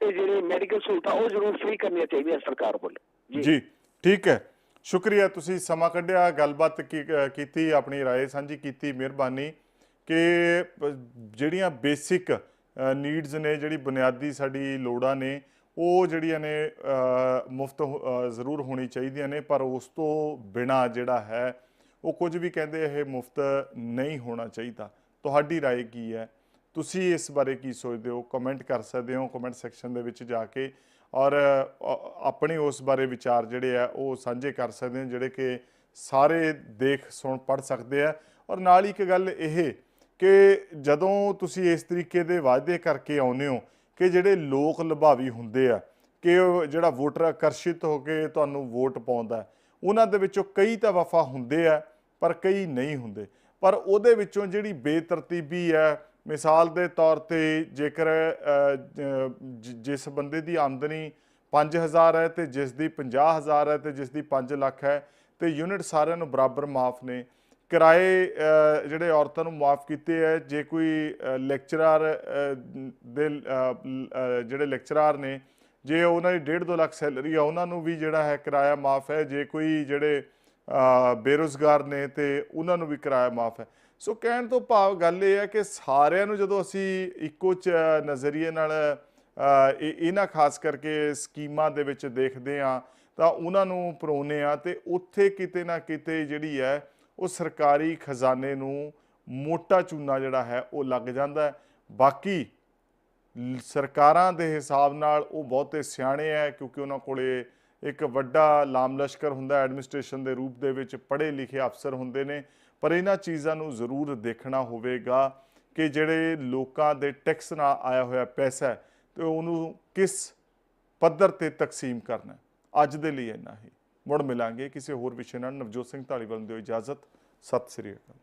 ਤੇ ਜਿਹੜੇ ਮੈਡੀਕਲ ਸਹੂਲਤਾਂ ਉਹ ਜ਼ਰੂਰ ਫ੍ਰੀ ਕਰਨੀਆਂ ਚਾਹੀਦੀਆਂ ਸਰਕਾਰ ਵੱਲੋਂ ਜੀ ਠੀਕ ਹੈ ਸ਼ੁਕਰੀਆ ਤੁਸੀਂ ਸਮਾਂ ਕੱਢਿਆ ਗੱਲਬਾਤ ਕੀ- ਅ, ਕੀਤੀ ਆਪਣੀ رائے ਸਾਂਝੀ ਕੀਤੀ ਮਿਹਰਬਾਨੀ ਕਿ ਪ- ਜਿਹੜੀਆਂ ਬੇਸਿਕ ਨੀਡਸ ਨੇ ਜਿਹੜੀ ਬੁਨਿਆਦੀ ਸਾਡੀ ਲੋੜਾਂ ਨੇ ਉਹ ਜਿਹੜੀਆਂ ਨੇ ਮੁਫਤ ਜ਼ਰੂਰ ਹੋਣੀ ਚਾਹੀਦੀਆਂ ਨੇ ਪਰ ਉਸ ਤੋਂ ਬਿਨਾ ਜਿਹੜਾ ਹੈ ਉਹ ਕੁਝ ਵੀ ਕਹਿੰਦੇ ਇਹ ਮੁਫਤ ਨਹੀਂ ਹੋਣਾ ਚਾਹੀਦਾ ਤੁਹਾਡੀ رائے ਕੀ ਹੈ ਤੁਸੀਂ ਇਸ ਬਾਰੇ ਕੀ ਸੋਚਦੇ ਹੋ ਕਮੈਂਟ ਕਰ ਸਕਦੇ ਹੋ ਕਮੈਂਟ ਸੈਕਸ਼ਨ ਦੇ ਵਿੱਚ ਜਾ ਕੇ ਔਰ ਅ, ਆਪਣੇ ਉਸ ਬਾਰੇ ਵਿਚਾਰ ਜਿਹੜੇ ਆ ਉਹ ਸਾਂਝੇ ਕਰ ਸਕਦੇ ਹੋ ਜਿਹੜੇ ਕਿ ਸਾਰੇ ਦੇਖ ਸੁਣ ਪੜ ਸਕਦੇ ਆ ਔਰ ਨਾਲ ਹੀ ਇੱਕ ਗੱਲ ਇਹ ਕਿ ਜਦੋਂ ਤੁਸੀਂ ਇਸ ਤਰੀਕੇ ਦੇ ਵਾਅਦੇ ਕਰਕੇ ਆਉਂਦੇ ਹੋ ਕਿ ਜਿਹੜੇ ਲੋਕ ਲੁਭਾਵੀ ਹੁੰਦੇ ਆ, ਕਿ ਉਹ ਜਿਹੜਾ ਵੋਟਰ ਆਕਰਸ਼ਿਤ ਹੋ ਕੇ ਤੁਹਾਨੂੰ ਵੋਟ ਪਾਉਂਦਾ ਉਹਨਾਂ ਦੇ ਵਿੱਚੋਂ ਕਈ ਤਾਂ ਵਫਾ ਹੁੰਦੇ ਆ, ਪਰ ਕਈ ਨਹੀਂ ਹੁੰਦੇ। ਪਰ ਉਹਦੇ ਵਿੱਚੋਂ ਜਿਹੜੀ ਬੇਤਰਤੀਬੀ ਹੈ, ਮਿਸਾਲ ਦੇ ਤੌਰ ਤੇ ਜੇਕਰ ਜਿਸ ਬੰਦੇ ਦੀ ਆਮਦਨੀ 5000 ਹੈ ਤੇ ਜਿਸ ਦੀ 50000 ਹੈ ਤੇ ਜਿਸ ਦੀ 5 ਲੱਖ ਹੈ, ਤੇ ਯੂਨਿਟ ਸਾਰਿਆਂ ਨੂੰ ਬਰਾਬਰ ਮਾਫ ਨੇ ਕਿਰਾਏ ਜਿਹੜੇ ਔਰਤਾਂ ਨੂੰ ਮਾਫ ਕੀਤੇ ਹੈ ਜੇ ਕੋਈ ਲੈਕਚਰਰ ਦੇ ਜਿਹੜੇ ਲੈਕਚਰਰ ਨੇ ਜੇ ਉਹਨਾਂ ਦੀ 1.5 2 ਲੱਖ ਸੈਲਰੀ ਆ ਉਹਨਾਂ ਨੂੰ ਵੀ ਜਿਹੜਾ ਹੈ ਕਿਰਾਇਆ ਮਾਫ ਹੈ ਜੇ ਕੋਈ ਜਿਹੜੇ ਅ, ਬੇਰੁਜ਼ਗਾਰ ਨੇ ਤੇ ਉਹਨਾਂ ਨੂੰ ਵੀ ਕਿਰਾਇਆ ਮਾਫ ਹੈ। ਸੋ ਕਹਿਣ ਤੋਂ ਭਾਵ ਗੱਲ ਇਹ ਹੈ ਕਿ ਸਾਰਿਆਂ ਨੂੰ ਜਦੋਂ ਅਸੀਂ ਇੱਕੋ ਚ ਨਜ਼ਰੀਏ ਨਾਲ ਇਹਨਾਂ ਖਾਸ ਕਰਕੇ ਸਕੀਮਾਂ ਦੇ ਵਿੱਚ ਦੇਖਦੇ ਆ ਤਾਂ ਉਹਨਾਂ ਨੂੰ ਪਰੋਨੇ ਆ ਤੇ ਉੱਥੇ ਕਿਤੇ ਨਾ ਕਿਤੇ ਜਿਹੜੀ ਹੈ ਉਹ ਸਰਕਾਰੀ ਖਜ਼ਾਨੇ ਨੂੰ ਮੋਟਾ ਚੂਨਾ ਜਿਹੜਾ ਹੈ, ਉਹ ਲੱਗ ਜਾਂਦਾ ਬਾਕੀ ਸਰਕਾਰਾਂ ਦੇ ਹਿਸਾਬ ਨਾਲ ਉਹ ਬਹੁਤੇ ਸਿਆਣੇ ਹੈ, ਕਿਉਂਕਿ ਉਹਨਾਂ ਕੋਲੇ ਇੱਕ ਵੱਡਾ ਲਾਮ ਲਸ਼ਕਰ ਹੁੰਦਾ ਐਡਮਿਨਿਸਟ੍ਰੇਸ਼ਨ ਦੇ ਰੂਪ ਦੇ ਵਿੱਚ ਪੜ੍ਹੇ ਲਿਖੇ ਅਫਸਰ ਹੁੰਦੇ ਨੇ। ਪਰ ਇਹਨਾਂ ਚੀਜ਼ਾਂ ਨੂੰ ਜ਼ਰੂਰ ਦੇਖਣਾ ਹੋਵੇਗਾ ਕਿ ਜਿਹੜੇ ਲੋਕਾਂ ਦੇ ਟੈਕਸ ਨਾਲ ਆਇਆ ਹੋਇਆ ਪੈਸਾ ਹੈ, ਤੇ ਉਹਨੂੰ ਕਿਸ ਪੱਧਰ ਤੇ ਤਕਸੀਮ ਕਰਨਾ ਅੱਜ ਦੇ ਲਈ ਇੰਨਾ ਹੀ। ਮੁੜ ਮਿਲਾਂਗੇ ਕਿਸੇ ਹੋਰ ਵਿਸ਼ੇ ਨਾਲ। ਨਵਜੋਤ ਸਿੰਘ ਢਾਲੀਵਾਲ ਨੂੰ ਦਿਓ ਇਜਾਜ਼ਤ। ਸਤਿ ਸ੍ਰੀ ਅਕਾਲ।